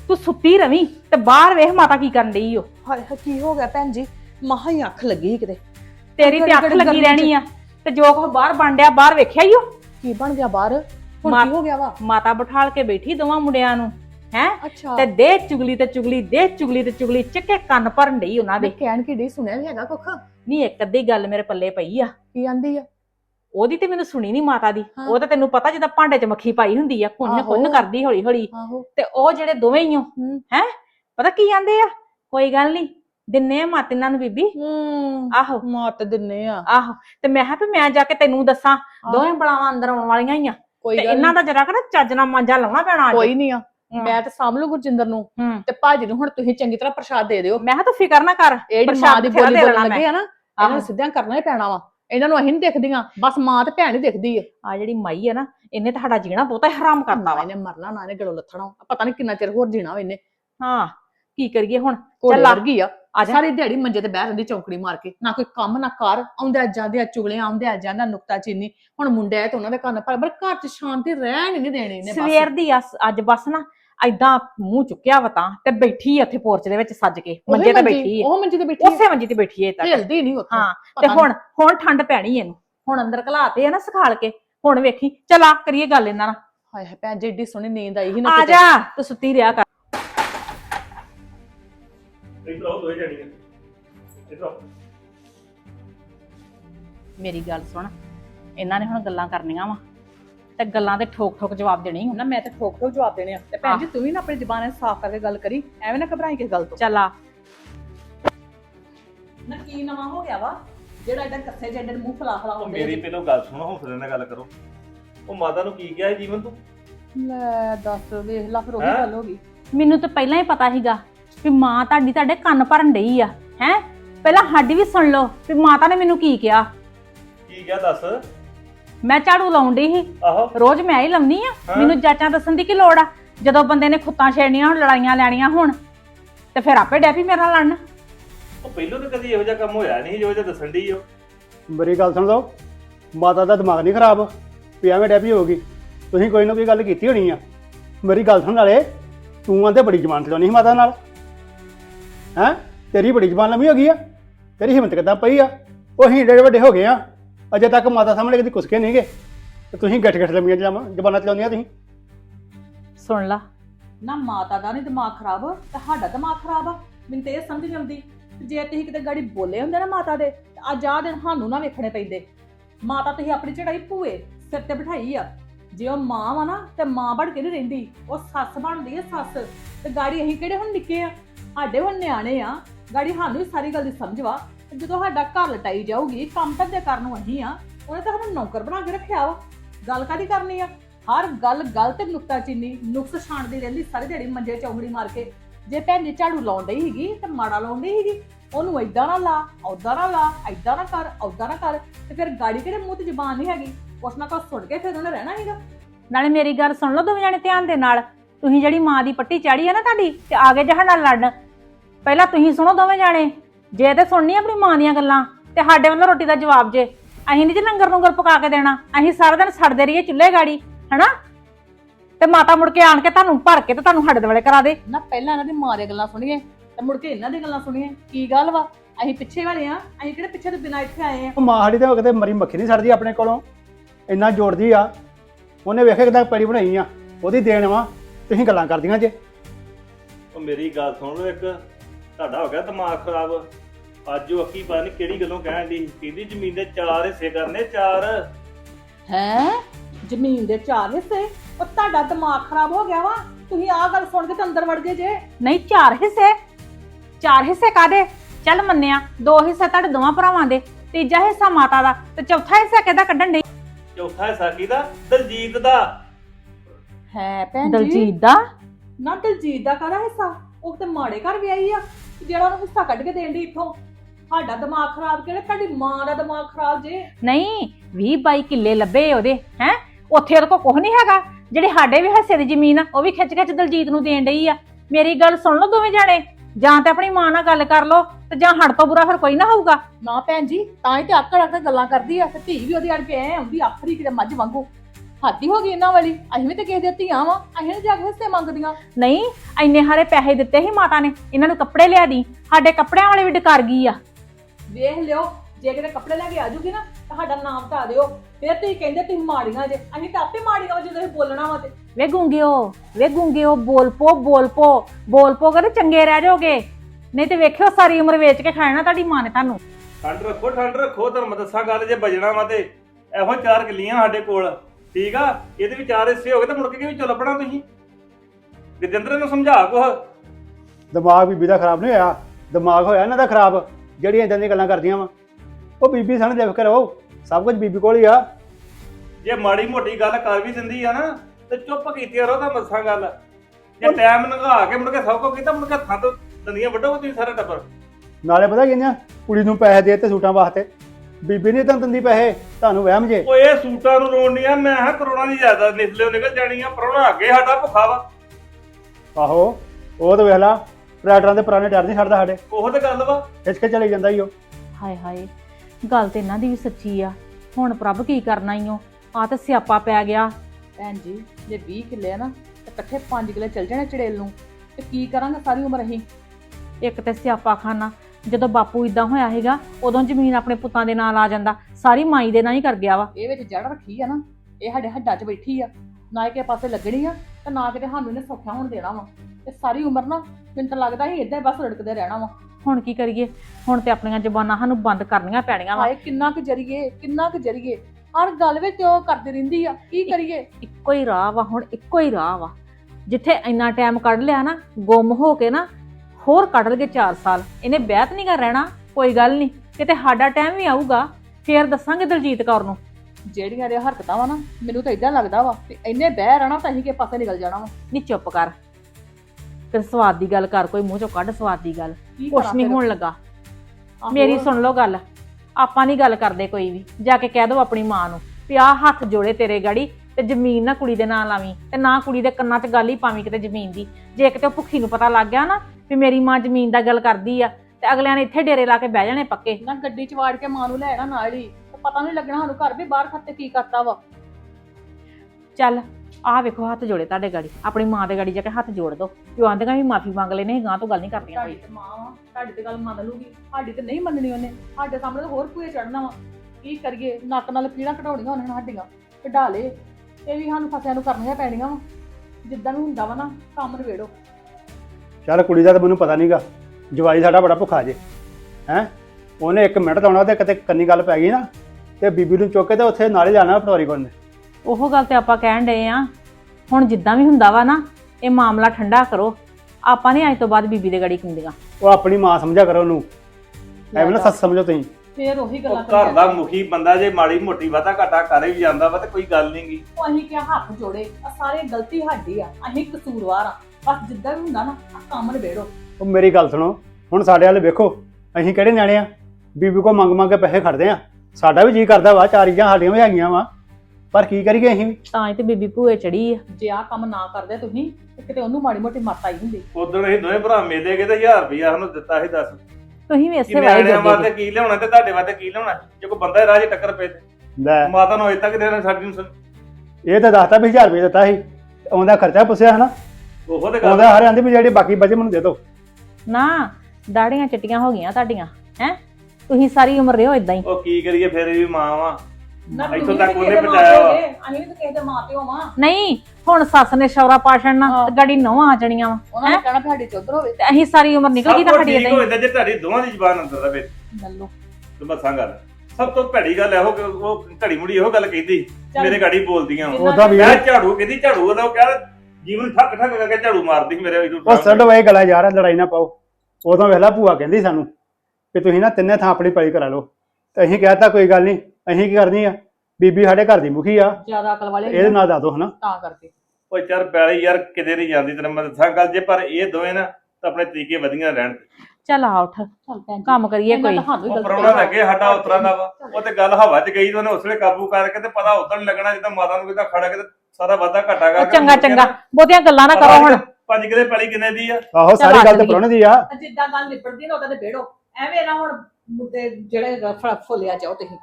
Speaker 1: ਤੂੰ ਸੁੱਤੀ ਰਵੀ ਤੇ ਬਾਹਰ ਵੇਖ ਮਾਤਾ ਕੀ ਕਰਨ ਡਈ ਓ।
Speaker 3: ਹਾਏ ਹਾਏ ਕੀ ਹੋ ਗਿਆ ਭੈਣ ਜੀ? ਮਹਾ ਹੀ ਅੱਖ ਲੱਗੀ ਕਿਤੇ।
Speaker 1: ਤੇਰੀ ਤੇ ਅੱਖ ਲੱਗੀ ਰਹਿਣੀ ਆ ਤੇ ਜੋ ਕੁਛ ਬਾਹਰ ਬਣ ਡਿਆ ਬਾਹਰ ਵੇਖਿਆ ਹੀ ਓ?
Speaker 3: ਕੀ ਬਣ ਗਿਆ ਬਾਹਰ? ਹੁਣ
Speaker 1: ਮਾਂ-
Speaker 3: ਕੀ ਹੋ ਗਿਆ ਵਾ?
Speaker 1: ਮਾਤਾ ਬਿਠਾਲ ਕੇ ਬੈਠੀ ਦੋਵਾਂ ਮੁੰਡਿਆਂ ਨੂੰ। ਹੈ?
Speaker 3: ਅੱਛਾ।
Speaker 1: ਤੇ ਦੇ ਚੁਗਲੀ ਤੇ ਚੁਗਲੀ ਦੇ ਚੁਗਲੀ ਤੇ ਚੁਗਲੀ ਚੱਕੇ ਕੰਨ ਭਰਨ ਡਈ ਉਹਨਾਂ ਦੇ।
Speaker 3: ਕਹਿਣ ਕੀ ਡਈ ਸੁਣਿਆ ਹੈਗਾ ਕੁੱਖ?
Speaker 1: ਨਹੀਂ ਇੱਕ ਅੱਧੀ ਗੱਲ ਮੇਰੇ ਪੱਲੇ ਪਈ ਆ।
Speaker 3: ਕੀ ਆਂਦੀ ਆ?
Speaker 1: ਉਹਦੀ ਤੇ ਮੈਨੂੰ ਸੁਣੀ ਨਹੀਂ ਮਾਤਾ ਦੀ। ਉਹ ਤਾਂ ਤੈਨੂੰ ਪਤਾ ਜਿੱਦਾਂ ਭਾਂਡੇ 'ਚ ਮੱਖੀ ਪਾਈ ਹੁੰਦੀ ਆ ਕੁੰਨ ਕੁੰਨ। ਕਰਦੀ ਹੌਲੀ ਹੌਲੀ ਤੇ ਉਹ ਜਿਹੜੇ ਦੋਵੇਂ ਹੀ
Speaker 3: ਹੂੰ।
Speaker 1: ਹੈ? ਪਤਾ ਕੀ ਆਂਦੇ ਆ? ਕੋਈ ਗੱਲ ਨਹੀਂ ਦਿੰਨੇ ਆ ਮਤ ਇਹਨਾਂ ਨੂੰ ਬੀਬੀ।
Speaker 3: ਹੂੰ।
Speaker 1: ਆਹੋ।
Speaker 3: ਮਾਤ ਦਿੰਨੇ ਆ।
Speaker 1: ਆਹੋ। ਤੇ ਮੈਂ ਕਿਹਾ ਵੀ ਮੈਂ ਜਾ ਕੇ ਤੈਨੂੰ ਦੱਸਾਂ ਦੋਵੇਂ ਬਲਾਵਾਂ ਅੰਦਰ ਆਉਣ ਵਾਲੀਆਂ ਹੀ ਆ। ਤੇ ਇਹਨਾਂ ਦਾ ਜਰਾ ਕਰ ਚੱਜ ਨਾਲ ਮਾਂਜਾ ਲਾਉਣਾ ਪੈਣਾ
Speaker 3: ਕੋਈ ਨਹੀਂ ਆ। ਮੈਂ ਤੇ ਸਾਂਭ ਲੂ ਗੁਰਜਿੰਦਰ ਨੂੰ
Speaker 1: ਹੂੰ।
Speaker 3: ਤੇ ਭਾਜੀ ਨੂੰ ਹੁਣ ਤੁਸੀਂ ਚੰਗੀ ਤਰ੍ਹਾਂ ਪ੍ਰਸ਼ਾਦ ਦੇ ਦਿਓ।
Speaker 1: ਮੈਂ ਕਿਹਾ ਤੂੰ ਫਿਕਰ ਨਾ ਕਰ ਪ੍ਰਸ਼ਾਦ
Speaker 3: ਦੀ ਬੋਲੀ ਬੋਲਣ ਲੱਗੇ ਆ ਨਾ ਇਹਨਾਂ
Speaker 1: ਆਹੋ।
Speaker 3: ਨੂੰ ਸਿੱਧਿਆਂ ਕਰਨਾ ਹੀ ਪੈਣਾ ਵਾ। ਇਹਨਾਂ ਨੂੰ ਅਸੀਂ ਨਹੀਂ ਦੇਖਦੀਆਂ ਬਸ ਮਾਂ ਤੇ ਭੈਣ ਹੀ ਦਿਖਦੀ ਆ।
Speaker 1: ਆ ਜਿਹੜੀ ਮਾਈ ਆ ਨਾ ਇਹਨੇ ਤਾਂ ਸਾਡਾ ਜੀਣਾ ਬਹੁਤਾ ਹਰਾਮ ਕਰਤਾ ਵਾ।
Speaker 3: ਇਹਨੇ ਮਰਨਾ ਨਾ ਇਹਨੇ ਗੜੋਂ ਲੱਥਣਾ। ਪਤਾ ਨਹੀਂ ਕਿੰਨਾ ਚਿਰ ਹੋਰ ਜੀਣਾ ਵਾ ਇਹਨੇ।
Speaker 1: ਹਾਂ ਕੀ ਕਰੀਏ ਹੁਣ?
Speaker 3: ਕੋਲੇ
Speaker 1: ਚੱਲ ਆ।
Speaker 3: ਵਰਗੀ ਆ।
Speaker 1: ਆ ਜਾ।
Speaker 3: ਸਾਰੀ ਦਿਹਾੜੀ ਮੰਜੇ ਤੇ ਬਹਿ ਰਹਿੰਦੀ ਚੌਂਕੜੀ ਮਾਰ ਕੇ ਨਾ ਕੋਈ ਕੰਮ ਨਾ ਕਰ ਆਉਂਦੇ ਜਾਂਦੇ ਚੁਗਲੀਆਂ ਆਉਂਦੇ ਜਾਂਦਾ ਨੁਕਤਾ ਚੀਨੀ। ਹੁਣ ਮੁੰਡੇ ਆਏ ਤੇ ਉਹਨਾਂ ਦੇ ਕੰਨ ਪਰ ਪਰ ਘਰ ਚ ਸ਼ਾਂਤੀ ਰਹਿਣ ਨਹੀਂ ਦੇਣੀ ਇਹਨੇ
Speaker 1: ਸਵੇਰ ਦੀ ਅਸ- ਅੱਜ ਬਸ ਨਾ ਐਦਾਂ ਮੂੰਹ ਚੁੱਕਿਆ ਵਾ ਤਾਂ ਤੇ ਬੈਠੀ ਆ ਉੱਥੇ ਪੋਰਚ ਦੇ ਵਿੱਚ ਸੱਜ ਕੇ ਮੰਜੇ ਤੇ ਬੈਠੀ ਆ।
Speaker 3: ਉਹ ਮੰਜੇ ਤੇ ਬੈਠੀ ਆ।
Speaker 1: ਉਸੇ ਮੰਜੇ ਤੇ ਬੈਠੀ ਏ ਤੱਕ।
Speaker 3: ਹਿਲਦੀ ਨਹੀਂ ਉੱਥੇ।
Speaker 1: ਹਾਂ ਤੇ। ਹੁਣ ਹੁਣ ਠੰਡ ਪੈਣੀ ਇਹਨੂੰ। ਹੁਣ ਅੰਦਰ ਘਲਾਤੇ ਆ ਨਾ ਸਖਾਲ ਕੇ ਹੁਣ ਵੇਖੀ ਚਲ ਆ ਕਰੀਏ ਗੱਲ ਇਹਨਾਂ ਨਾਲ।
Speaker 3: ਹਾਏ ਹਾਏ ਭੈਣ ਜੀ ਏਡੀ ਸੋਹਣੀ ਨੀਂਦ ਆਈ ਸੀ ਨਾ
Speaker 1: ਆ
Speaker 3: ਕਿਤੇ।
Speaker 1: ਜਾ ਤੂੰ ਸੁੱਤੀ ਰਿਹਾ ਕਰ।
Speaker 4: ਇੱਧਰ ਆਓ ਦੋਏ ਜਣੀਆਂ। ਇੱਧਰ ਆਓ
Speaker 1: ਮੇਰੀ ਗੱਲ ਸੁਣ ਇਹਨਾਂ ਨੇ ਹੁਣ ਗੱਲਾਂ ਕਰਨੀਆਂ ਵਾ। ਤੇ ਗੱਲਾਂ ਦੇ ਠੋਕ ਠੋਕ ਜਵਾਬ ਦੇਣੇ ਹੀ
Speaker 3: ਨਾ ਮੈਂ ਤੇ ਠੋਕ ਠੋਕ ਜਵਾਬ ਦੇਣੇ ਆ। ਤੇ ਭੈਣ ਜੀ ਤੂੰ ਵੀ ਨਾ ਆਪਣੀ ਜ਼ਬਾਨ ਨਾਲ ਸਾਫ਼ ਕਰਕੇ ਗੱਲ ਕਰੀ। ਐਵੇਂ ਨਾ ਘਬਰਾਈ ਕਿਸ ਗੱਲ ਤੋਂ।
Speaker 1: ਚੱਲ ਆ।
Speaker 3: ਨਾ ਕੀ ਨਵਾਂ ਹੋ ਗਿਆ ਵਾ? ਜਿਹੜਾ ਇਦਾਂ ਕੱਥੇ ਜਿਹੇ ਮੂੰਹ ਫਲਾ ਫਲਾ
Speaker 4: ਉਹ ਮੇਰੀ ਪਹਿਲਾਂ ਗੱਲ ਸੁਣੋ ਹੌਸਲੇ ਨਾਲ ਗੱਲ ਕਰੋ। ਉਹ ਮਾਤਾ ਨੂੰ ਕੀ ਕਿਹਾ ਸੀ ਜੀਵਨ ਤੂੰ?
Speaker 3: ਲੈ ਦੱਸ ਵੇਖ ਲਾ ਫਿਰ ਉਹੀ
Speaker 4: ਹੈਂ?
Speaker 3: ਗੱਲ ਹੋ ਗਈ।
Speaker 1: ਮੈਨੂੰ ਤਾਂ ਪਹਿਲਾਂ ਹੀ ਪਤਾ ਸੀਗਾ ਵੀ ਮਾਂ ਤੁਹਾਡੀ ਤੁਹਾਡੇ ਕੰਨ ਭਰਨ ਡਈ ਆ ਹੈ? ਪਹਿਲਾਂ ਸਾਡੀ ਵੀ ਸੁਣ ਲਓ ਵੀ ਮਾਤਾ ਨੇ ਮੈਨੂੰ ਕੀ ਕਿਹਾ।
Speaker 4: ਕੀ ਕਿਹਾ ਦੱਸ?
Speaker 1: ਮੈਂ ਝਾੜੂ ਲਾਉਣ ਡਈ ਸੀ।
Speaker 4: ਆਹੋ।
Speaker 1: ਰੋਜ਼ ਮੈਂ ਹੀ ਲਾਉਣੀ ਆ।
Speaker 4: ਹਾਂ।
Speaker 1: ਮੈਨੂੰ ਜਾਚਾਂ ਦੱਸਣ ਦੀ ਕੀ ਲੋੜ ਆ? ਜਦੋਂ ਬੰਦੇ ਨੇ ਖੁੱਤਾਂ ਛੇੜਨੀਆਂ ਹੁਣ ਲੜਾਈਆਂ ਲੈਣੀਆਂ ਹੁਣ ਤੇ ਫਿਰ ਆਪੇ ਡੈਪੀ ਮੇਰੇ ਨਾਲ ਲੜਨ।
Speaker 4: ਉਹ ਪਹਿਲਾਂ ਤਾਂ ਕਦੀ ਇਹੋ ਜਿਹਾ ਕੰਮ ਹੋਇਆ ਨਹੀਂ ਜੋ ਜਿਹਾ ਦੱਸਣ ਦੀ ਉਹ।
Speaker 5: ਮੇਰੀ ਗੱਲ ਸੁਣ ਲਓ ਮਾਤਾ ਦਾ ਦਿਮਾਗ ਨਹੀਂ ਖਰਾਬ ਵੀ ਐਵੇਂ ਡੈਪੀ ਹੋ ਗਈ ਤੁਸੀਂ ਕੋਈ ਨਾ ਕੋਈ ਗੱਲ ਕੀਤੀ ਹੋਣੀ ਆ। ਮੇਰੀ ਗੱਲ ਸੁਣ ਨਾਲੇ ਤੂੰ ਆਂਦੇ ਬੜੀ ਜ਼ਬਾਨ ਚਲਾਉਣੀ ਸੀ ਮਾਤਾ ਨਾਲ। ਹੈਂ? ਤੇਰੀ ਬੜੀ ਜ਼ਬਾਨ ਲੰਮੀ ਹੋ ਗਈ ਆ। ਤੇਰੀ ਹਿੰਮਤ ਕਿੱਦਾਂ ਪਈ ਆ? ਉਹ ਅਸੀਂ ਏਡੇ ਵੱਡੇ ਹੋ ਗਏ ਆ। ਅਜੇ ਤੱਕ ਮਾਤਾ ਸਾਹਮਣੇ ਕਦੀ ਕੁਸਕੇ ਨਹੀਂ ਗਏ। ਤੇ ਤੁਸੀਂ ਗੱਠ ਗੱਠ ਲੰਮੀਆਂ ਜ਼ਬਾਨਾਂ ਜ਼ਬਾਨਾਂ ਚਲਾਉਂਦੀਆਂ ਤੁਸੀਂ।
Speaker 1: ਸੁਣ ਲਾ।
Speaker 3: ਨਾ ਮਾਤਾ ਦਾ ਨਹੀਂ ਦਿਮਾਗ ਖਰਾਬ ਤੁਹਾਡਾ ਦਿਮਾਗ ਖਰਾਬ ਆ। ਮੈਨੂੰ ਤੇ ਇਹ ਸਮਝ ਨਹੀਂ ਆਉਂਦੀ। ਕਿ ਜੇ ਤੁਸੀਂ ਕਿਤੇ ਗਾੜੀ ਬੋਲੇ ਹੁੰਦੇ ਨਾ ਮਾਤਾ ਦੇ ਤੇ ਅੱਜ ਆਹ ਦਿਨ ਸਾਨੂੰ ਨਾ ਵੇਖਣੇ ਪੈਂਦੇ। ਮਾਤਾ ਤੁਸੀਂ ਆਪਣੀ ਚੜਾਈ ਭੂਏ ਸਿਰ ਤੇ ਬਿਠਾਈ ਆ। ਜੇ ਉਹ ਮਾਂ ਵਾ ਨਾ ਤੇ ਮਾਂ ਬਣ ਕੇ ਨਹੀਂ ਰਹਿੰਦੀ। ਉਹ ਸੱਸ ਬਣਦੀ ਆ ਸੱਸ। ਤੇ ਗਾੜੀ ਅਸੀਂ ਕਿਹੜੇ ਹੁਣ ਨਿੱਕੇ ਆ? ਸਾਡੇ ਹੁਣ ਨਿਆਣੇ ਆ। ਗਾੜੀ ਸਾਨੂੰ ਵੀ ਸਾਰੀ ਗੱਲ ਦੀ ਸਮਝ ਵਾ। ਤੇ ਜਦੋਂ ਸਾਡਾ ਘਰ ਲਟਾਈ ਜਾਊਗੀ, ਕੰਮ ਧੰਦੇ ਕਰਨ ਨੂੰ ਅਸੀਂ ਆ, ਉਹਨੇ ਤਾਂ ਸਾਨੂੰ ਨੌਕਰ ਬਣਾ ਕੇ ਰੱਖਿਆ ਵਾ। ਗੱਲ ਕਾਦੀ ਕਰਨੀ ਆ? ਹਰ ਗੱਲ ਗੱਲ ਨੁਕਤਾ ਚੀਨੀ, ਨੁਕਸ ਛਾਣਦੀ ਰਹਿੰਦੀ, ਸਾਰੀ ਦਿਹਾੜੀ ਮੰਜੇ ਚੌਂਗੜੀ ਮਾਰ ਕੇ। ਜੇ ਭੈਣ ਜੀ ਝਾੜੂ ਲਾਉਣ ਡਈ ਸੀਗੀ ਤੇ ਮਾੜਾ ਲਾਉਣ ਡਈ ਸੀਗੀ, ਉਹਨੂੰ ਏਦਾਂ ਨਾ ਲਾ, ਓਦਾਂ ਨਾ ਲਾ, ਏਦਾਂ ਨਾ ਕਰ, ਓਦਾਂ ਨਾ ਕਰ, ਤੇ ਫਿਰ ਗਾੜੀ ਕਿਹੜੇ ਮੂੰਹ ਤੇ ਜ਼ਬਾਨ ਨਹੀਂ ਹੈਗੀ? ਉਸ ਨਾਲ ਕੁਛ ਸੁਣ ਕੇ ਫਿਰ ਉਹਨੇ ਰਹਿਣਾ ਸੀਗਾ।
Speaker 1: ਨਾਲੇ ਮੇਰੀ ਗੱਲ ਸੁਣ ਲਓ ਦੋਵੇਂ ਜਾਣੇ ਧਿਆਨ ਦੇ ਨਾਲ। ਤੁਸੀਂ ਜਿਹੜੀ ਮਾਂ ਦੀ ਪੱਟੀ ਚਾੜੀ ਆ ਨਾ ਤੁਹਾਡੀ, ਤੇ ਆ ਗਏ ਜਹੜ ਨਾਲ ਲੜਨ। ਪਹਿਲਾਂ ਤੁਸੀਂ ਸੁਣੋ ਦੋਵੇਂ ਜਾਣੇ। ਜੇ ਤੇ ਸੁਣਨੀ ਆਪਣੀ ਮਾਂ ਦੀਆਂ ਗੱਲਾਂ ਤੇ ਸਾਡੇ ਵੱਲੋਂ ਰੋਟੀ ਦਾ ਜਵਾਬ ਜੇ। ਅਸੀਂ ਨਹੀਂ ਜੀ ਲੰਗਰ ਲੰਗਰ ਪਕਾ ਕੇ ਦੇਣਾ ਅਸੀਂ ਸਾਰਾ ਦਿਨ ਸੜਦੇ ਰਹੀਏ ਚੁੱਲ੍ਹੇ ਗਾੜੀ ਹਨਾ? ਤੇ ਮਾਤਾ ਮੁੜ ਕੇ ਆਣ ਕੇ ਤੁਹਾਨੂੰ ਭਰ ਕੇ ਤੇ ਤੁਹਾਨੂੰ ਸਾਡੇ ਦੁਆਲੇ ਕਰਾ ਦੇ।
Speaker 3: ਨਾ ਪਹਿਲਾਂ ਇਹਨਾਂ ਦੀ ਮਾਂ ਦੀਆਂ ਗੱਲਾਂ ਸੁਣੀਏ ਤੇ ਮੁੜ ਕੇ ਇਹਨਾਂ ਦੀਆਂ ਗੱਲਾਂ ਸੁਣੀਏ। ਕੀ ਗੱਲ ਵਾ? ਅਸੀਂ ਪਿੱਛੇ ਵਾਲੇ ਆ ਅਸੀਂ ਕਿਹੜੇ ਪਿੱਛੇ ਤੋਂ ਬਿਨਾਂ ਇੱਥੇ ਆਏ ਆ?
Speaker 5: ਉਹ ਮਾਂ ਸਾਡੀ ਤੇ ਕਿਤੇ ਮਰੀ ਮੱਖੀ ਨਹੀਂ ਸੜਦੀ ਆਪਣੇ ਕੋਲੋਂ। ਇੰਨਾ ਜੋੜਦੀ ਆ ਉਹਨੇ ਵੇਖੇ ਕਿਦਾਂ ਪੈੜੀ ਬਣਾਈ ਆ ਉਹਦੀ ਦੇਣ ਵਾ ਤੁਸੀਂ ਗੱਲਾਂ ਕਰਦੀਆਂ ਜੇ।
Speaker 4: ਉਹ ਮੇਰੀ ਗੱਲ ਸੁਣ ਲਓ ਇੱਕ। ਤੁਹਾਡਾ ਹੋ ਗਿਆ ਦਿਮਾਗ ਖਰਾਬ। ਅੱਜ ਉਹ ਅੱਕੀ ਪਤਾ ਨੀ ਕਿਹੜੀ ਗੱਲੋਂ ਕਹਿਣ ਦੀ ਕਹਿੰਦੀ ਜ਼ਮੀਨ ਦੇ ਚਾਰ ਹਿੱਸੇ ਕਰਨੇ ਚਾਰ।
Speaker 3: ਹੈ? ਜ਼ਮੀਨ ਦੇ ਚਾਰ ਹਿੱਸੇ? ਉਹ ਤੁਹਾਡਾ ਦਿਮਾਗ ਖਰਾਬ ਹੋ ਗਿਆ ਵਾ। ਤੁਸੀਂ ਆਹ ਗੱਲ ਸੁਣ ਕੇ ਤਾਂ ਅੰਦਰ ਵੜ ਗਏ ਜੇ।
Speaker 1: ਨਹੀਂ ਚਾਰ ਹਿੱਸੇ? ਚਾਰ ਹਿੱਸੇ ਕਾਦੇ ਚੱਲ ਮੰਨਿਆ ਦੋ ਹਿੱਸੇ ਤੁਹਾਡੇ ਦੋਵਾਂ ਭਰਾਵਾਂ ਦੇ। ਤੀਜਾ ਹਿੱਸਾ ਮਾਤਾ ਦਾ ਤੇ ਚੌਥਾ ਹਿੱਸਾ ਕਿਹਦਾ ਕੱਢਣ ਦੇ
Speaker 4: ਚੌਥਾ ਹਿੱਸਾ ਕਿਹਦਾ? ਦਲਜੀਤ ਦਾ।
Speaker 3: ਹੈ ਭੈਣ ਜੀ।
Speaker 1: ਦਲਜੀਤ ਦਾ?
Speaker 3: ਨਾ ਦਲਜੀਤ ਦਾ ਕਾਹਦਾ ਹਿੱਸਾ? ਉਹ ਤੇ ਮਾੜੇ ਘਰ ਵਿਆਹੀ ਆ ਜਿਹੜਾ ਉਹਨੂੰ ਹਿੱਸਾ ਕੱਢ ਕੇ ਦੇਣ ਦੀ ਇੱਥੋਂ। ਸਾਡਾ ਦਿਮਾਗ ਖਰਾਬ ਕਿਹੜੇ ਤੁਹਾਡੀ ਮਾਂ ਦਾ ਦਿਮਾਗ ਖਰਾਬ ਜੇ।
Speaker 1: ਨਹੀਂ 20 22 ਕਿੱਲੇ ਲੱਭੇ ਉਹਦੇ ਹੈ? ਉੱਥੇ ਉਹਦੇ ਕੋਲ ਕੁਝ ਨਹੀਂ ਹੈਗਾ। ਜਿਹੜੇ ਸਾਡੇ ਵੀ ਹਿੱਸੇ ਦੀ ਜ਼ਮੀਨ ਆ ਉਹ ਵੀ ਖਿੱਚ ਖਿੱਚ ਦਲਜੀਤ ਨੂੰ ਦੇਣ ਡਈ ਆ। ਮੇਰੀ ਗੱਲ ਸੁਣ ਲਓ ਦੋਵੇਂ ਜਾਣੇ। ਜਾਂ ਤੇ ਆਪਣੀ ਮਾਂ ਨਾਲ ਗੱਲ ਕਰ ਲਓ ਤੇ ਜਾਂ ਹੜ ਤੋਂ ਬੁਰਾ ਫਿਰ ਕੋਈ ਨਾ ਹੋਊਗਾ।
Speaker 3: ਨਾ ਭੈਣ ਜੀ ਤਾਂ ਹੀ ਤੇ ਆਕੜ ਆਕੜ ਗੱਲਾਂ ਕਰਦੀ ਆ ਤੇ ਧੀ ਵੀ ਉਹਦੀ ਅੜ ਕੇ ਐ ਆਉਂਦੀ ਆਖਰੀ ਕਿਤੇ ਮੱਝ ਵਾਂਗੂ। ਹਾਦੀ ਹੋ ਗਈ ਇਹਨਾਂ ਵਾਲੀ। ਅਸੀਂ ਵੀ ਤੇ ਕਿਸੇ ਦੀਆਂ ਧੀਆਂ ਵਾਂ ਅਸੀਂ ਨੀ ਜਾ ਕੇ ਹਿੱਸੇ ਮੰਗਦੀਆਂ।
Speaker 1: ਨਹੀਂ ਇੰਨੇ ਹਾਰੇ ਪੈਸੇ ਦਿੱਤੇ ਸੀ ਮਾਤਾ ਨੇ ਇਹਨਾਂ ਨੂੰ ਕੱਪੜੇ ਲਿਆ ਦੀ। ਸਾਡੇ ਕੱਪੜਿਆਂ ਵਾਲੇ ਵੀ ਡਕਾਰ ਗਈ ਆ।
Speaker 3: ਵੇਖ ਲਿਓ ਜੇ ਕਿਤੇ ਕੱਪੜੇ ਲੈ ਕੇ ਆ ਜੂਗੀ ਨਾ ਤੁਹਾਡਾ ਨਾਮ ਤਾਂ ਦਿਓ। ਫਿਰ ਤੁਸੀਂ ਕਹਿੰਦੇ ਤੁਸੀਂ ਮਾੜੀਆਂ ਜੇ ਅਸੀਂ ਤਾਂ ਆਪੇ ਮਾੜੀਆਂ ਵਾਂ ਜਦੋਂ ਅਸੀਂ ਬੋਲਣਾ ਵਾ ਤੇ।
Speaker 1: ਵੇ ਗੁੰਗਿਓ ਵੇ ਗੁੰਗਿਓ ਬੋਲ ਪੋ ਬੋਲ ਪੋ ਬੋਲ ਪੋ ਕਰੇ ਚੰਗੇ ਰਹਿ ਜਾਓਗੇ। ਨਹੀਂ ਤੇ ਵੇਖਿਓ ਸਾਰੀ ਉਮਰ ਵੇਚ ਕੇ ਖਾਣਾ ਤੁਹਾਡੀ ਮਾਂ ਨੇ ਤੁਹਾਨੂੰ।
Speaker 4: ਠੰਡ ਰੱਖੋ ਠੰਡ ਰੱਖੋ ਤੁਹਾਨੂੰ ਮੈਂ ਦੱਸਾਂ ਗੱਲ ਜੇ ਬਜਣਾ ਵਾ ਤੇ। ਇਹੋ ਚਾਰ ਕਿੱਲੀਆਂ ਸਾਡੇ ਕੋਲ। ਠੀਕ ਆ ਇਹਦੇ ਵਿੱਚ ਚਾਰ ਹਿੱਸੇ ਹੋ ਗਏ ਤਾਂ ਮੁੜ ਕੇ ਕਿਵੇਂ? ਚੱਲ ਪਣਾ ਤੁਸੀਂ। ਗਜਿੰਦਰ ਨੂੰ ਸਮਝਾ ਕੁਛ।
Speaker 5: ਦਿਮਾਗ ਬੀਬੀ ਦਾ ਖਰਾਬ ਨਹੀਂ ਹੋਇਆ? ਦਿਮਾਗ ਹੋਇਆ ਇਹਨਾਂ ਦਾ ਖਰਾਬ ਜਿਹੜੀਆਂ ਇਦਾਂ ਦੀਆਂ ਗੱਲਾਂ ਕਰਦੀਆਂ ਵਾ। ਉਹ ਬੀਬੀ ਸਾਹਮਣੇ ਦੇਖ ਕੇ ਰਹੋ ਸਭ ਕੁਝ ਬੀਬੀ ਕੋਲ ਹੀ ਆ।
Speaker 4: ਜੇ ਮਾੜੀ ਮੋਟੀ ਗੱਲ ਕਰ ਵੀ ਦਿੰਦੀ ਆ ਨਾ ਤੇ ਚੁੱਪ ਕੀਤੀ ਰਹੋ ਤਾਂ ਮੱਸਾਂ ਗੱਲ। ਜੇ ਟਾਈਮ ਲੰਘਾ ਕੇ ਮੁੜ ਕੇ ਸਭ ਕੁਝ ਕੀਤਾ ਮੁੜ ਕੇ ਥਾਂ ਤੋਂ ਦੰਦੀਆਂ ਵੱਢੋਗੇ ਤੁਸੀਂ ਸਾਰਾ ਟੱਬਰ।
Speaker 5: ਨਾਲੇ ਪਤਾ ਕਿੰਨਾ ਕੁੜੀ ਨੂੰ ਪੈਸੇ ਦੇ ਤੇ ਸੂਟਾਂ ਵਾਸਤੇ। ਬੀਬੀ ਨਹੀਂ ਤਾਂ ਦਿੰਦੀ ਪੈਸੇ ਤੁਹਾਨੂੰ ਵਹਿਮ ਜੇ।
Speaker 4: ਓਏ ਇਹ ਸੂਟਾਂ ਨੂੰ ਰੋਣ ਦੀਆਂ ਮੈਂ ਹਾਂ ਕਰੋਨਾ ਦੀ ਜ਼ਿਆਦਾ ਨਿਕਲਿਓ ਨਿਕਲ ਜਾਣੀਆਂ ਪਰੋਣਾ ਅੱਗੇ ਸਾਡਾ ਭੁੱਖਾ ਵਾ।
Speaker 5: ਆਹੋ ਉਹ ਤਾਂ ਵੇਖ ਲਾ ਟਰੈਕਟਰਾਂ ਦੇ ਪੁਰਾਣੇ ਟਾਇਰ ਨਹੀਂ ਛੱਡਦਾ ਸਾਡੇ।
Speaker 4: ਉਹ ਤੇ ਗੱਲ ਵਾ।
Speaker 5: ਖਿੱਚ ਕੇ ਚਲੇ ਜਾਂਦਾ ਹੀ ਉਹ।
Speaker 1: ਹਾਏ ਹਾਏ ਗੱਲ ਤੇ ਇਹਨਾਂ ਦੀ ਵੀ ਸੱਚੀ ਆ। ਹੁਣ ਪ੍ਰਭ ਕੀ ਕਰਨਾ ਈ ਓ ਆ ਤੇ ਸਿਆਪਾ ਪੈ ਗਿਆ।
Speaker 3: ਭੈਣ ਜੀ ਜੇ 20 ਕਿੱਲੇ ਆ ਨਾ ਤੇ ਇਕੱਠੇ 5 ਕਿੱਲੇ ਚੱਲ ਜਾਣੇ ਚੜੇਲ ਨੂੰ। ਤੇ ਕੀ ਕਰਾਂਗੇ ਸਾਰੀ ਉਮਰ ਅਸੀਂ?
Speaker 1: ਇੱਕ ਤੇ ਸਿਆਪਾ ਖਾਨਾ ਜਦੋਂ ਬਾਪੂ ਇਦਾਂ ਹੋਇਆ ਹੈਗਾ ਉਦੋਂ ਜ਼ਮੀਨ ਆਪਣੇ ਪੁੱਤਾਂ ਦੇ ਨਾਲ ਆ ਜਾਂਦਾ। ਸਾਰੀ ਮਾਈ ਦੇ ਨਾਲ ਹੀ ਕਰ ਗਿਆ ਵਾ।
Speaker 3: ਇਹ ਵਿੱਚ ਜੜ ਰੱਖੀ ਆ ਨਾ ਇਹ ਸਾਡੇ ਹੱਡਾਂ 'ਚ ਬੈਠੀ ਆ। ਨਾ ਇਹ ਕਿਸੇ ਪਾਸੇ ਲੱਗਣੀ ਆ ਤੇ ਨਾ ਕਿਤੇ ਸਾਨੂੰ ਇਹਨੇ ਸੌਖਾ ਹੋਣ ਦੇਣਾ ਵਾ। ਤੇ ਸਾਰੀ ਉਮਰ ਨਾ ਮੈਨੂੰ ਤਾਂ ਲੱਗਦਾ ਸੀ ਇਦਾਂ ਹੀ ਬਸ ਰੜਕਦੇ ਰਹਿਣਾ ਵਾ।
Speaker 1: ਹੁਣ ਕੀ ਕਰੀਏ? ਹੁਣ ਤੇ ਆਪਣੀਆਂ ਜ਼ਬਾਨਾਂ ਸਾਨੂੰ ਬੰਦ ਕਰਨੀਆਂ ਪੈਣੀਆਂ ਵਾ।
Speaker 3: ਹਾਏ ਕਿੰਨਾ ਕੁ ਜਰੀਏ ਕਿੰਨਾ ਕੁ ਜਰੀਏ। ਹਰ ਗੱਲ ਵਿੱਚ ਉਹ ਕਰਦੀ ਰਹਿੰਦੀ ਆ। ਕੀ ਕਰੀਏ?
Speaker 1: ਇੱਕੋ ਹੀ ਰਾਹ ਵਾ ਹੁਣ ਇੱਕੋ ਹੀ ਰਾਹ ਵਾ। ਜਿੱਥੇ ਇੰਨਾ ਟਾਈਮ ਕੱਢ ਲਿਆ ਨਾ ਗੁੰਮ ਹੋ ਕੇ ਨਾ ਹੋਰ ਕੱਢ ਲਗੇ 4 ਸਾਲ। ਇਹਨੇ ਬਹਿਤ ਨਹੀਂ ਕਰ ਰਹਿਣਾ ਕੋਈ ਗੱਲ ਨਹੀਂ। ਕਿਤੇ ਸਾਡਾ ਟਾਈਮ ਵੀ ਆਊਗਾ ਫੇਰ ਦੱਸਾਂਗੇ ਦਲਜੀਤ ਕੌਰ ਨੂੰ।
Speaker 3: ਜਿਹੜੀਆਂ ਇਹ ਹਰਕਤਾਂ ਵਾ ਨਾ ਮੈਨੂੰ ਤਾਂ ਇਦਾਂ ਲੱਗਦਾ ਵਾ ਕਿ ਇੰਨੇ ਬਹਿ ਰਹਿਣਾ ਤਾਂ ਅਸੀਂ ਕਿਸੇ ਪਾਸੇ ਨਿਕਲ ਜਾਣਾ ਵਾ।
Speaker 1: ਨਹੀਂ ਚੁੱਪ ਕਰ। ਤੇ ਸਵਾਦ ਦੀ ਗੱਲ ਕਰ ਕੋਈ ਮੂੰਹ ਚੋਂ ਕੱਢ ਸਵਾਦ ਦੀ ਗੱਲ।
Speaker 3: ਕੀ
Speaker 1: ਕੁਛ
Speaker 3: ਕਰਾਂ
Speaker 1: ਨਹੀਂ
Speaker 3: ਫਿਰ?
Speaker 1: ਹੋਣ ਲੱਗਾ।
Speaker 3: ਆਹੋ।
Speaker 1: ਮੇਰੀ ਸੁਣ ਲਓ ਗੱਲ। ਆਪਾਂ ਨਹੀਂ ਗੱਲ ਕਰਦੇ ਕੋਈ ਵੀ। ਜਾ ਕੇ ਕਹਿ ਦਿਓ ਆਪਣੀ ਮਾਂ ਨੂੰ ਵੀ ਆਹ ਹੱਥ ਜੋੜੇ ਤੇਰੇ ਗਾੜੀ ਤੇ ਜ਼ਮੀਨ ਨਾ ਕੁੜੀ ਦੇ ਨਾਂ ਲਾਵੀਂ ਤੇ ਨਾ ਕੁੜੀ ਦੇ ਕੰਨਾਂ 'ਚ ਗੱਲ ਹੀ ਪਾਵੀਂ ਕਿਤੇ ਜ਼ਮੀਨ ਦੀ। ਜੇ ਕਿਤੇ ਉਹ ਭੁੱਖੀ ਨੂੰ ਪਤਾ ਲੱਗ ਗਿਆ ਨਾ ਵੀ ਮੇਰੀ ਮਾਂ ਜ਼ਮੀਨ ਦਾ ਗੱਲ ਕਰਦੀ ਆ ਤੇ ਅਗਲਿਆਂ ਨੇ ਇੱਥੇ ਡੇਰੇ ਲਾ ਕੇ ਬਹਿ ਜਾਣੇ ਪੱਕੇ।
Speaker 3: ਨਾ ਗੱਡੀ 'ਚ ਵਾੜ ਕੇ ਮਾਂ ਨੂੰ ਲੈ ਆਣਾ ਨਾਲ ਹੀ। ਤੇ ਪਤਾ ਨਹੀਂ ਲੱਗਣਾ ਸਾਨੂੰ ਘਰ ਵੀ ਬਾਹਰ ਖੱਤੇ ਕੀ ਕਰਤਾ ਵਾ।
Speaker 1: ਚੱਲ ਆਹ ਵੇਖੋ ਹੱਥ ਜੋੜੇ ਤੁਹਾਡੇ ਗਾੜੀ। ਆਪਣੀ ਮਾਂ ਦੇ ਗਾੜੀ ਜਾ ਕੇ ਹੱਥ ਜੋੜ ਦੋ। ਜੋ ਆਂਦੇਗਾ ਵੀ ਮਾਫੀ ਮੰਗ ਲੈਨੇ ਗਾਂ ਤੋਂ ਗੱਲ ਨਹੀਂ
Speaker 3: ਤੁਹਾਡੀ ਤੇ ਮਾਂ ਵਾ ਤੁਹਾਡੀ ਤੇ ਗੱਲ ਮੰਨ ਲੂਗੀ ਸਾਡੀ ਤੇ ਨਹੀਂ ਮੰਨਣੀ ਉਹਨੇ। ਸਾਡੇ ਸਾਹਮਣੇ ਤਾਂ ਹੋਰ ਭੂਏ ਚੜਨਾ ਵਾ। ਕੀ ਕਰੀਏ? ਨੱਕ ਨਾਲ ਪੀੜਾਂ ਕਢਾਉਣੀਆਂ ਉਹਨਾਂ ਨੇ ਸਾਡੀਆਂ। ਕਢਾ ਲੇ ਇਹ ਵੀ ਸਾਨੂੰ ਫਸਿਆਂ ਨੂੰ ਕਰਨੀਆਂ ਪੈਣੀਆਂ ਵਾ। ਜਿੱਦਾਂ ਵੀ ਹੁੰਦਾ ਵਾ ਨਾ ਕੰਮ ਨਵੇੜੋ
Speaker 5: ਚੱਲ ਕੁੜੀ ਦਾ ਤਾਂ ਮੈਨੂੰ ਪਤਾ ਨਹੀਂਗਾ ਜਵਾਈ ਸਾਡਾ ਬੜਾ ਭੁੱਖਾ ਜੇ ਹੈ? ਉਹਨੇ ਇੱਕ ਮਿੰਟ ਲਾਉਣਾ ਤੇ ਕਿਤੇ ਕੰਨੀ ਗੱਲ ਪੈ ਗਈ ਨਾ ਤੇ ਬੀਬੀ ਨੂੰ ਚੁੱਕ ਕੇ ਤੇ ਉੱਥੇ ਨਾਲੇ ਜਾਣਾ ਪਟਵਾਰੀ ਕੋਲ ਨੇ।
Speaker 1: ਉਹ ਗੱਲ ਤੇ ਆਪਾਂ ਕਹਿਣ ਡਏ ਆ ਹੁਣ ਜਿੱਦਾਂ ਵੀ ਹੁੰਦਾ ਵਾ ਨਾ ਇਹ ਮਾਮਲਾ ਠੰਡਾ ਕਰੋ ਆਪਾਂ ਨਹੀਂ ਅੱਜ ਤੋਂ ਬਾਅਦ ਬੀਬੀ ਦੇ ਗਾੜੀ ਕੁੰਦੀਆਂ
Speaker 5: ਉਹ ਆਪਣੀ ਮਾਂ ਸਮਝਿਆ ਕਰੋ ਉਹਨੂੰ ਐਵੇਂ ਨਾ ਸੱਸ ਸਮਝੋ ਤੁਸੀਂ।
Speaker 3: ਫੇਰ ਉਹੀ
Speaker 4: ਉਹ
Speaker 3: ਗੱਲਾਂ
Speaker 4: ਘਰ ਦਾ ਮੁਖੀ ਬੰਦਾ ਜੇ ਮਾੜੀ ਮੋਟੀ ਵਾਤਾ ਘਾਟਾ ਕਰ ਵੀ ਜਾਂਦਾ ਵਾ ਤੇ ਕੋਈ ਗੱਲ ਨੀ ਗੀ।
Speaker 3: ਉਹ ਅਸੀਂ ਕਿਹਾ ਹੱਥ ਜੋੜੇ ਆ ਸਾਰੇ ਗਲਤੀ ਸਾਡੀ ਆ ਅਸੀਂ ਕਸੂਰਵਾਰ ਆ। ਬਸ ਜਿੱਦਾਂ ਵੀ ਹੁੰਦਾ ਨਾ ਆ ਕੰਮ ਨਵੇੜੋ
Speaker 5: ਉਹ ਮੇਰੀ ਗੱਲ ਸੁਣੋ ਹੁਣ ਸਾਡੇ ਵੱਲ ਵੇਖੋ ਅਸੀਂ ਕਿਹੜੇ ਨਿਆਣੇ ਆ? ਬੀਬੀ ਕੋ ਮੰਗ ਮੰਗ ਕੇ ਪੈਸੇ ਖੜਦੇ ਆ। ਸਾਡਾ ਵੀ ਜੀ ਕਰਦਾ ਵਾ ਚਾਰ ਚੀਜ਼ਾਂ ਸਾਡੀਆਂ ਵੀ ਹੈਗੀਆਂ ਵਾ। ਪਰ ਕੀ ਕਰੀਏ ਅਸੀਂ? ਵੀ
Speaker 1: ਤਾਂ ਹੀ ਤੇ ਬੀਬੀ ਭੂਏ ਚੜੀ ਆ।
Speaker 3: ਜੇ ਆਹ ਕੰਮ ਨਾ ਕਰਦੇ ਤੁਸੀਂ ਤੇ ਕਿਤੇ ਉਹਨੂੰ ਮਾੜੀ ਮੋਟੀ ਮੱਤ ਆਈ ਹੁੰਦੀ।
Speaker 4: ਉਦੋਂ ਅਸੀਂ ਦੋਵੇਂ ਭਰਾ ਮੇਲੇ ਗਏ ਤੇ 1000 ਰੁਪਇਆ ਸਾਨੂੰ ਦਿੱਤਾ ਸੀ ਦੱਸ।
Speaker 1: ਤੁਸੀਂ ਵੀ
Speaker 4: ਕਿ
Speaker 1: ਇਸੇ ਵਾਈ
Speaker 4: ਨਿਆਣਿਆਂ ਵਾਸਤੇ ਕੀ ਲਿਆਉਣਾ ਤੇ ਤੁਹਾਡੇ ਵਾਸਤੇ ਕੀ ਲਿਆਉਣਾ? ਜੇ ਕੋਈ ਬੰਦਾ ਰਾਹ 'ਚ ਟੱਕਰ ਪਏ ਤੇ।
Speaker 5: ਲੈ।
Speaker 4: ਮਾਤਾ ਨੂੰ ਅਜੇ ਤੱਕ ਦੇਣਾ ਸਾਡੀ ਨੂੰ ਸੁਣ-
Speaker 5: ਇਹ ਤਾਂ ਦੱਸਤਾ ਵੀ 1000 ਰੁਪਏ ਦਿੱਤਾ ਸੀ। ਤੇ ਆਉਂਦਾ ਖਰਚਾ ਪੁੱਛਿਆ ਹਨਾ?
Speaker 4: ਉਹੋ ਤੇ ਗੱਲ
Speaker 5: ਆਉਂਦਾ ਹਰੇ ਆਂਦੇ ਵੀ ਜਿਹੜੇ ਬਾਕੀ ਬਚੇ ਮੈਨੂੰ ਦੇ ਦਿਓ
Speaker 1: ਨਾ ਦਾੜੀਆਂ ਚਿੱਟੀਆਂ ਹੋ ਗਈਆਂ ਤੁਹਾਡੀਆਂ ਹੈ? ਤੁਸੀਂ ਸਾਰੀ ਉਮਰ ਰਹੋ ਇਦਾਂ ਹੀ।
Speaker 4: ਉਹ ਕੀ ਕਰੀਏ ਫਿਰ ਵੀ ਮਾਂ ਵਾ।
Speaker 3: ਨਾ
Speaker 4: ਇੱਥੋਂ ਤੱਕ ਉਹਨੇ
Speaker 3: ਮਾਂ
Speaker 4: ਪਹੁੰਚਾਇਆ ਵਾ।
Speaker 3: ਅਸੀਂ ਵੀ ਤਾਂ ਕਿਸੇ ਦੇ ਮਾਂ ਪਿਓ ਵਾਂ।
Speaker 1: ਨਹੀਂ ਹੁਣ ਸੱਸ ਨੇ ਸ਼ੌਰਾ ਪਾ ਛੱਡਣਾ ਤੇ ਗਾੜੀ ਨੌਂ ਆ ਜਾਣੀਆਂ ਵਾ
Speaker 3: ਉਹਨਾਂ ਨੇ ਕਹਿਣਾ ਸਾਡੀ ਚੁੱਧਰ ਹੋਵੇ।
Speaker 1: ਤੇ ਅਸੀਂ ਸਾਰੀ ਉਮਰ ਨਿਕਲ ਗਈ ਤਾਂ ਸਾਡੀ ਇਦਾਂ
Speaker 4: ਹੋ।
Speaker 1: ਹੀ
Speaker 4: ਜਾਂਦਾ ਜੇ ਤੁਹਾਡੀ ਦੋਵਾਂ ਦੀ ਜ਼ਬਾਨ ਅੰਦਰ ਰਵੇ।
Speaker 3: ਲੱਲੋ
Speaker 4: ਤੇ ਮਸਾਂ ਗੱਲ। ਸਭ ਤੋਂ ਭੈੜੀ ਗੱਲ ਇਹੋ ਕਿ ਉਹ ਘੜੀ ਮੁੜੀ ਇਹੋ ਗੱਲ ਕਹਿੰਦੀ। ਮੇਰੇ ਗਾੜੀ ਬੋਲਦੀਆਂ।
Speaker 5: ਉਹਦਾ ਵੀ
Speaker 4: ਮੈਂ ਝਾੜੂ ਕਹਿੰਦੀ ਝਾੜੂ ਉਹਦਾ? ਉਹ ਕਹਿੰਦਾ ਜੀਵਨ ਠੱਕ ਠੱਕ ਕਰਕੇ ਝਾੜੂ ਮਾਰਦੀ ਸੀ ਮੇਰੇ
Speaker 5: ਉਹ ਛੱਡੋ ਇਹ ਗਲਾ ਯਾਰ ਲੜਾਈ ਨਾ ਪਾਓ। ਉਦੋਂ ਵੇਖਲਾ ਭੂਆ ਕਹਿੰਦੀ ਸਾਨੂੰ ਕਿ ਤੁਸੀਂ ਨਾ ਤਿੰਨੇ ਥਾਂ ਆਪਣੀ ਪੜੀ ਕਰਾ ਲਓ। ਤੇ ਅਸੀਂ ਕਹਿਤਾ ਕੋਈ ਗੱਲ ਨਹੀਂ ਅਸੀਂ ਕੀ ਕਰਨੀ ਆ? ਬੀਬੀ ਸਾਡੇ ਘਰ ਦੀ ਮੁਖੀ ਆ।
Speaker 3: ਜ਼ਿਆਦਾ ਅਕਲ ਵਾਲੇ
Speaker 5: ਇਹਦੇ ਨਾਲ ਦੱਸ ਦੋ ਹਨਾ।
Speaker 3: ਤਾਂ ਕਰਕੇ।
Speaker 4: ਉਹ ਚਾਰ ਪੈਲੀ ਯਾਰ ਕਿਤੇ ਨਹੀਂ ਜਾਂਦੀ ਤੈਨੂੰ ਮੈਂ ਦੱਸਾਂ ਗੱਲ ਜੇ ਪਰ ਇਹ ਦੋਵੇਂ ਨਾ ਤਾਂ ਆਪਣੇ ਤਰੀਕੇ ਵਧੀਆ ਰਹਿਣ
Speaker 1: ਚੱਲ ਆ ਉੱਠ।
Speaker 3: ਚੱਲ ਭੈਣ ਜੀ।
Speaker 1: ਕੰਮ ਕਰੀਏ
Speaker 3: ਇਹਨਾਂ
Speaker 1: ਕੋਈ।
Speaker 3: ਤਾਂ ਸਾਨੂੰ ਹੀ
Speaker 4: ਉਹ
Speaker 3: ਗਲਤ
Speaker 4: ਪਰੌਣਾ ਲੱਗੇ ਸਾਡਾ ਉਤਰਾਂ ਦਾ ਵਾ। ਉਹ ਤੇ ਗੱਲ ਹਵਾ 'ਚ ਗਈ ਤੇ ਉਹਨੇ ਉਸਲੇ ਕਾਬੂ ਕਰਕੇ ਤੇ ਪਤਾ ਉਦੋਂ ਲੱਗਣਾ ਜਿੱਦਾਂ ਮਾਤਾ ਨੂੰ ਕਿਤਾ ਖੜਾ ਕੇ ਤੇ ਸਾਰਾ ਵਾਧਾ ਘਾਟਾ
Speaker 1: ਉਹ
Speaker 4: ਕਰਕੇ
Speaker 1: ਚੰਗਾ। ਚੰਗਾ ਬਹੁਤੀਆਂ ਗੱਲਾਂ ਨਾ ਕਰੋ ਹੁਣ।
Speaker 4: ਪੰਜ ਕਿਲੇ ਪੈਲੀ ਕਿੰਨੇ ਦੀ ਆ।
Speaker 5: ਆਹੋ ਸਾਰੀ ਗੱਲ ਤੇ ਪਰੋਣੇ ਦੀ ਆ।
Speaker 3: ਜਿੱਦਾਂ ਗੱਲ ਨਿਬੜਦੀ ਨਾ ਉਹਦਾ ਤੇ ਬੇੜੋ। ਐਵੇਂ ਨਾ ਹੁਣ ਮੁੱਦੇ ਜਿਹੜੇ ਰਫੜ ਫੁੱਲਿਆ ਜਾਓ ਤੁਸੀਂ।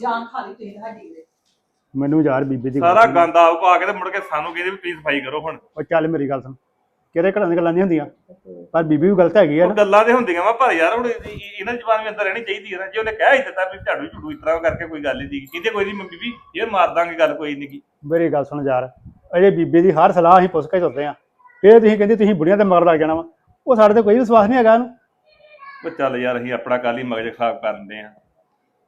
Speaker 3: ਜਾਨ ਖਾਲੀ ਤੁਸੀਂ ਸਾਡੀ ਦੇ
Speaker 5: ਮੈਨੂੰ ਯਾਰ ਬੀਬੀ ਦੀ
Speaker 4: ਸਾਰਾ। ਗੰਦ ਆਪ ਪਾ ਕੇ ਤੇ ਮੁੜ ਕੇ ਸਾਨੂੰ ਕਹਿੰਦੇ ਵੀ ਪਲੀਜ਼ ਸਫ਼ਾਈ ਕਰੋ ਹੁਣ।
Speaker 5: ਉਹ ਚੱਲ ਮੇਰੀ ਗੱਲ ਸੁਣ। ਕਿਹੜੇ ਘਰਾਂ ਦੀਆਂ ਗੱਲਾਂ ਨਹੀਂ ਹੁੰਦੀਆਂ? ਪਰ ਬੀਬੀ ਵੀ ਗਲਤ ਹੈਗੀ ਆ
Speaker 4: ਉਹ
Speaker 5: ਨਾ
Speaker 4: ਗੱਲਾਂ ਤੇ ਹੁੰਦੀਆਂ ਵਾ ਪਰ ਯਾਰ ਹੁਣ ਇਹ- ਇਹ- ਇਹਨਾਂ ਜ਼ਬਾਨ ਵੀ ਅੰਦਰ ਰਹਿਣੀ ਚਾਹੀਦੀ ਹੈ ਨਾ। ਜੇ ਉਹਨੇ ਕਹਿ ਹੀ ਦਿੱਤਾ ਵੀ ਝਾੜੂ ਝੂੜੂ ਇਸ ਤਰ੍ਹਾਂ ਕਰਕੇ ਕੋਈ ਗੱਲ ਨਹੀਂ ਕਹਿੰਦੇ ਕੋਈ ਨਹੀਂ ਮੰਮੀ ਵੀ ਇਹ ਮਾਰ ਦਾਂਗੇ ਗੱਲ ਕੋਈ ਨਹੀਂ
Speaker 5: ਮੇਰੀ ਗੱਲ ਸੁਣ ਯਾਰ ਅਜੇ ਬੀਬੀ ਦੀ ਹਰ ਸਲਾਹ ਅਸੀਂ ਪੁੱਛ ਕੇ ਤੁਰਦੇ ਆ। ਇਹ ਤੁਸੀਂ ਕਹਿੰਦੇ ਤੁਸੀਂ ਬੁੜੀਆਂ ਤੇ ਮਗਰ ਲੱਗ ਜਾਣਾ ਵਾ। ਉਹ ਸਾਡੇ ਤੇ ਕੋਈ ਵਿਸ਼ਵਾਸ ਨਹੀਂ ਹੈਗਾ ਇਹਨੂੰ।
Speaker 4: ਉਹ ਚੱਲ ਯਾਰ ਅਸੀਂ ਆਪਣਾ ਕੱਲ ਮਗਜ ਖਰਾਬ ਕਰਨਦੇ ਆ।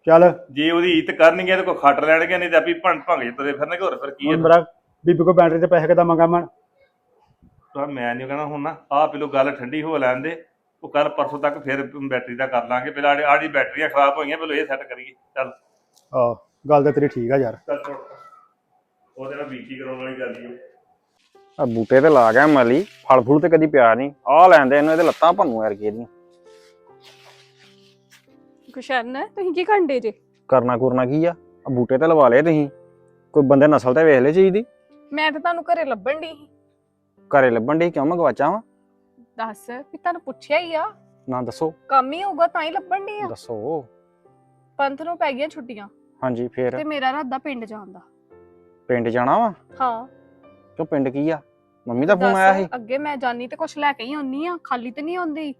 Speaker 5: ਚੱਲ।
Speaker 4: ਜੇ ਉਹਦੀ ਇੱਜ਼ਤ ਕਰਨਗੇ ਤੇ ਕੋਈ ਖੱਟ ਲੈਣਗੇ ਨਹੀਂ ਤੇ ਆਪੀ ਭੰਗ ਭੰਗ ਜਿ ਤੁਰੇ ਫਿਰਨਗੇ ਹੋਰ ਫਿਰ ਕੀ
Speaker 5: ਹੁਣ
Speaker 4: ਹੈ
Speaker 5: ਮੇਰਾ ਬੀਬੀ ਕੋ ਬੈਟਰੀ ਤੇ ਪੈਸੇ ਕਿੱਦਾਂ ਮੰਗਾ ਮੈਂ?
Speaker 4: ਤਾਂ ਮੈਂ ਨਹੀਂ ਕਹਿਣਾ ਹੁਣ ਨਾ ਆਹ ਪਹਿਲੋਂ ਗੱਲ ਠੰਡੀ ਹੋ ਲੈਣ ਦੇ ਉਹ ਕੱਲ ਪਰਸੋਂ ਤੱਕ ਫਿਰ ਬੈਟਰੀ ਦਾ ਕਰ ਲਾਂਗੇ ਪਹਿਲਾਂ ਆੜੀ ਆੜੀ ਬੈਟਰੀਆਂ ਖਰਾਬ ਹੋਈਆਂ ਪਹਿਲਾਂ ਇਹ ਸੈੱਟ ਕਰੀਏ ਚੱਲ।
Speaker 5: ਆਹ ਗੱਲ ਤਾਂ ਤੇਰੀ ਠੀਕ ਆ ਯਾਰ।
Speaker 4: ਚੱਲ ਛੋੜ। ਉਹਦੇ ਨਾਲ ਬੀਟੀ ਕਰਾਉਣ ਵਾਲੀ ਗੱਲ ਹੀ ਹੈ
Speaker 6: ਆ ਬੂਟੇ ਤੇ ਲਾ ਗਿਆ ਮਲੀ ਫਲ ਫੁੱਲ ਤੇ ਕਦੀ ਪਿਆ ਨਹੀਂ ਆ ਲੈਂਦੇ ਇਹਨੂੰ ਇਹਦੇ ਲੱਤਾਂ ਭੰਨੂ ਯਾਰ ਇਹਦੀਆਂ
Speaker 7: ਗੁਸ਼ਨ ਤੁਸੀਂ ਕੀ ਘੰਟੇ ਜੇ?
Speaker 6: ਕਰਨਾ ਕੁਰਨਾ ਕੀ ਆ? ਆ ਬੂਟੇ ਤੇ ਲਵਾ ਲਏ ਤੁਸੀਂ ਕੋਈ ਬੰਦੇ ਨਸਲ ਤੇ ਵੇਖ ਲੈ ਚੀਜ਼ ਦੀ?
Speaker 7: ਮੈਂ ਤਾਂ ਤੁਹਾਨੂੰ ਘਰੇ ਲੱਭਣ ਦੀ
Speaker 6: ਘਰੇ ਲੱਭਣ ਦੀ ਕਿਉਂ ਮੰਗਵਾਚਾ ਵਾ?
Speaker 7: ਦੱਸ ਵੀ ਤੁਹਾਨੂੰ ਪੁੱਛਿਆ ਹੀ ਆ।
Speaker 6: ਨਾ ਦੱਸੋ।
Speaker 7: ਕੰਮ ਹੀ ਹੋਊਗਾ ਤਾਂ ਹੀ ਲੱਭਣ ਦੀ ਆ।
Speaker 6: ਦੱਸੋ।
Speaker 7: ਪੰਥ ਨੂੰ ਪੈ ਗਈਆਂ ਛੁੱਟੀਆਂ।
Speaker 6: ਹਾਂਜੀ ਫੇਰ?
Speaker 7: ਤੇ ਮੇਰਾ ਇਰਾਦਾ ਪਿੰਡ ਜਾਣ ਦਾ।
Speaker 6: ਪਿੰਡ ਜਾਣਾ ਵਾ?
Speaker 7: ਹਾਂ।
Speaker 6: ਕਿਉਂ ਪਿੰਡ ਕੀ ਆ? ਮੰਮੀ ਦਾ ਫੋਨ ਆਇਆ ਸੀ।
Speaker 7: ਦੱਸ ਅੱਗੇ ਮੈਂ ਜਾਨੀ ਤੇ ਕੁਛ ਲੈ ਕੇ ਹੀ ਆਉਣੀ ਆ ਖਾਲੀ ਤੇ ਨਹੀਂ ਆਉਂਦੀ।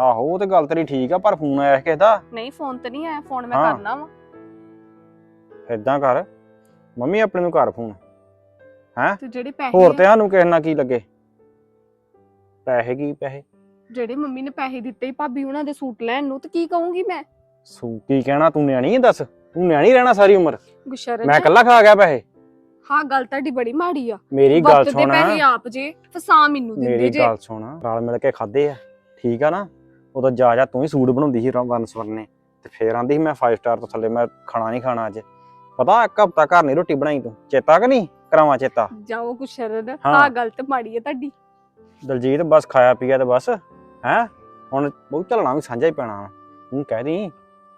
Speaker 6: ਆਹੋ ਉਹ ਤੇ ਗੱਲ ਤੇਰੀ ਠੀਕ ਆ ਪਰ ਫੋਨ ਆਇਆ ਸੀ ਕਿਸੇ ਦਾ?
Speaker 7: ਨਹੀਂ ਫੋਨ ਤੇ ਨਹੀਂ ਆਇਆ ਫੋਨ ਮੈਂ
Speaker 6: ਹਾਂ।
Speaker 7: ਕਰਨਾ ਵਾ।
Speaker 6: ਏਦਾਂ ਕਰ। ਮੰਮੀ ਆਪਣੇ ਨੂੰ ਕਰ ਫੋਨ।
Speaker 7: ਤੇ ਜਿਹੜੇ ਪੈਸੇ
Speaker 6: ਹੋਰ
Speaker 7: ਆ,
Speaker 6: ਤੇ ਸਾਨੂੰ ਕਿਸੇ ਨਾਲ ਕੀ ਲੱਗੇ? ਪੈਸੇ ਕੀ ਪੈਸੇ?
Speaker 7: ਜਿਹੜੇ ਮੰਮੀ ਨੇ ਪੈਸੇ ਦਿੱਤੇ ਸੀ ਭਾਬੀ ਉਹਨਾਂ ਦੇ ਸੂਟ ਲੈਣ ਨੂੰ ਤੇ ਕੀ ਕਹੂੰਗੀ ਮੈਂ?
Speaker 6: ਸੂ ਕੀ ਕਹਿਣਾ ਤੂੰ ਨਿਆਣੀ ਹੈ ਦੱਸ। ਤੂੰ ਨਿਆਣੀ ਰਹਿਣਾ ਸਾਰੀ ਉਮਰ।
Speaker 7: ਗੁਸ਼ਰਨ
Speaker 6: ਮੈਂ ਇਕੱਲਾ ਖਾ ਗਿਆ ਪੈਸੇ।
Speaker 7: ਹਾਂ ਗੱਲ ਤੁਹਾਡੀ ਬੜੀ ਮਾੜੀ ਆ।
Speaker 6: ਮੇਰੀ ਗੱਲ
Speaker 7: ਵਕਤ ਦੇ
Speaker 6: ਸੁਣ।
Speaker 7: ਪੈਸੇ ਆਪ ਜੇ ਫਸਾ ਮੈਨੂੰ ਦਿੰਦੇ
Speaker 6: ਮੇਰੀ
Speaker 7: ਜੇ।
Speaker 6: ਗੱਲ ਸੁਣ। ਰਲ ਮਿਲ ਕੇ ਖਾਦੇ ਆ। ਠੀਕ ਆ ਨਾ? ਉਦੋਂ ਜਾ ਜਾ ਤੂੰ ਹੀ ਸੂਟ ਬਣਾਉਂਦੀ ਸੀ ਵਨ ਸਵਰਨੇ ਤੇ ਫੇਰ ਆਂਦੀ ਸੀ ਮੈਂ 5 ਸਟਾਰ ਤੋਂ ਥੱਲੇ ਮੈਂ ਖਾਣਾ ਨਹੀਂ ਖਾਣਾ ਅੱਜ। ਪਤਾ ਇੱਕ ਹਫਤਾ ਘਰ ਨਹੀਂ ਰੋਟੀ ਬਣਾਈ ਤੂੰ। ਚੇਤਾ ਕਿ ਨਹੀਂ? ਕਰਾਵਾਂ ਚੇਤਾ।
Speaker 7: ਜਾਓ ਗੁਸ਼ਰਨ
Speaker 6: ਹਾਂ।
Speaker 7: ਹਾਂ ਗੱਲ ਤੇ ਮਾੜੀ ਹੈ ਤੁਹਾਡੀ।
Speaker 6: ਦਲਜੀਤ ਬਸ ਖਾਇਆ ਪੀਆ ਤੇ ਬਸ ਹੈ? ਹੁਣ ਬਹੁਤ ਚੱਲਣਾ ਵੀ ਸਾਂਝਾ ਹੀ ਪੈਣਾ ਤੂੰ ਕਹਿ ਦੀ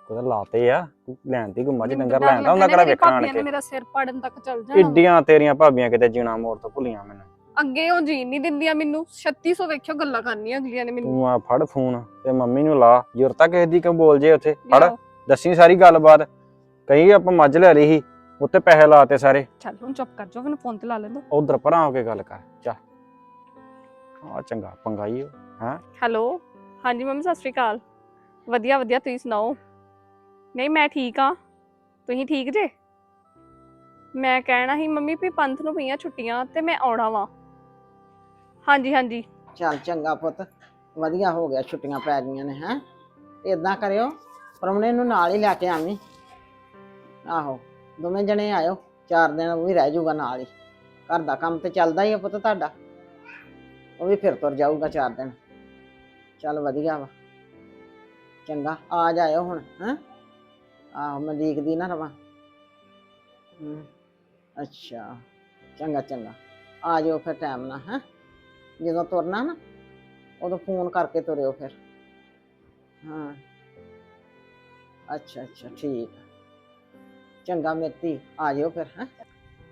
Speaker 6: ਕੋਈ ਲਾਤੇ ਆ ਲੈਣ ਦੀ ਮੱਝ
Speaker 7: ਮੈਨੂੰ
Speaker 6: ਡੰਗਰ ਲੈਣ ਦਾ ਉਹਨਾਂ ਕਿਹੜਾ ਵੇਖਣ ਆਣ ਕੇ।
Speaker 7: ਮੇਰਾ ਸਿਰ ਪਾੜਨ ਤੱਕ ਚੱਲ ਜਾਣਾ। ਵਾ।
Speaker 6: ਏਡੀਆਂ ਤੇਰੀਆਂ ਭਾਬੀਆਂ ਕਿਤੇ ਜੀਣਾ ਮੋੜ ਤੋਂ ਭੁੱਲੀਆਂ ਮੈਨੂੰ।
Speaker 7: ਅੱਗੇ ਉਹ ਜੀਣ ਨਹੀਂ ਦਿੰਦੀਆਂ ਮੈਨੂੰ। 3600 ਵੇਖਿਓ ਗੱਲਾਂ ਕਰਨੀਆਂ ਅਗਲੀਆਂ ਨੇ ਮੈਨੂੰ।
Speaker 6: ਤੂੰ ਆ ਫੜ ਫੋਨ ਤੇ ਮੰਮੀ ਨੂੰ ਲਾ। ਜ਼ਰੂਰਤ ਆ ਕਿਸੇ ਦੀ ਕਿਉਂ ਬੋਲ ਜੇ ਉੱਥੇ? ਫੜ। ਦੱਸੀ ਸਾਰੀ ਗੱਲਬਾਤ। ਕਹੀ ਆਪਾਂ ਮੱਝ ਲੈ ਲਈ ਸੀ ਉੱਤੇ ਪੈਸੇ ਲਾਤੇ ਸਾਰੇ।
Speaker 7: ਚੱਲ ਹੁਣ ਚੁੱਪ ਕਰ ਜਾਓ ਮੈਨੂੰ ਫੋਨ ਤੇ ਲਾ ਲੈਂਦੋ।
Speaker 6: ਉਧਰ ਪਰਾਂ ਹੋ ਕੇ ਗੱਲ ਕਰ ਚਾ ਆ ਚੰਗਾ ਪੰਗਾਈ
Speaker 7: ਹੈਲੋ? ਹਾਂਜੀ ਮੰਮੀ ਸਤਿ ਸ਼੍ਰੀ ਅਕਾਲ। ਵਧੀਆ ਵਧੀਆ ਤੁਸੀਂ ਸੁਣਾਓ? ਨਹੀਂ ਮੈਂ ਠੀਕ ਆ ਤੁਸੀਂ ਠੀਕ ਜੇ? ਮੈਂ ਕਹਿਣਾ ਸੀ ਮੰਮੀ ਵੀ ਪੰਥ ਨੂੰ ਪਈਆਂ ਛੁੱਟੀਆਂ ਤੇ ਮੈਂ ਆਉਣਾ ਵਾਂ। ਹਾਂਜੀ ਹਾਂਜੀ।
Speaker 2: ਚੱਲ ਚੰਗਾ ਪੁੱਤ ਵਧੀਆ ਹੋ ਗਿਆ ਛੁੱਟੀਆਂ ਪੈ ਗਈਆਂ ਨੇ ਹੈ? ਇਦਾਂ ਕਰਿਓ ਪਰਮਣੇ ਨੂੰ ਨਾਲ ਹੀ ਲੈ ਕੇ ਆਵੀਂ। ਆਹੋ ਦੋਵੇਂ ਜਣੇ ਆਇਓ ਚਾਰ ਦਿਨ ਉਹ ਵੀ ਰਹਿ ਜਾਊਗਾ ਨਾਲ ਹੀ। ਘਰ ਦਾ ਕੰਮ ਤੇ ਚੱਲਦਾ ਹੀ ਆ ਪੁੱਤ ਤੁਹਾਡਾ। ਉਹ ਵੀ ਫਿਰ ਤੁਰ ਜਾਊਗਾ ਚਾਰ ਦਿਨ। ਚੱਲ ਵਧੀਆ ਵਾ। ਚੰਗਾ ਆ ਜਾਇਓ ਹੁਣ ਹੈ? ਆਹੋ ਮੈਂ ਦੇਖਦੀ ਨਾ ਰਵਾਂ। ਹਮ, ਅੱਛਾ ਚੰਗਾ ਚੰਗਾ। ਆ ਜਾਓ ਫਿਰ ਟਾਈਮ ਨਾਲ ਹੈ? ਜਦੋਂ ਤੁਰਨਾ ਨਾ ਉਦੋਂ ਫੋਨ ਕਰਕੇ ਤੁਰਿਓ ਫਿਰ। ਹਾਂ। ਅੱਛਾ ਅੱਛਾ ਠੀਕ। ਆ। ਚੰਗਾ ਮਿਰਤੀ ਆ ਜਿਓ ਫਿਰ ਹੈਂ?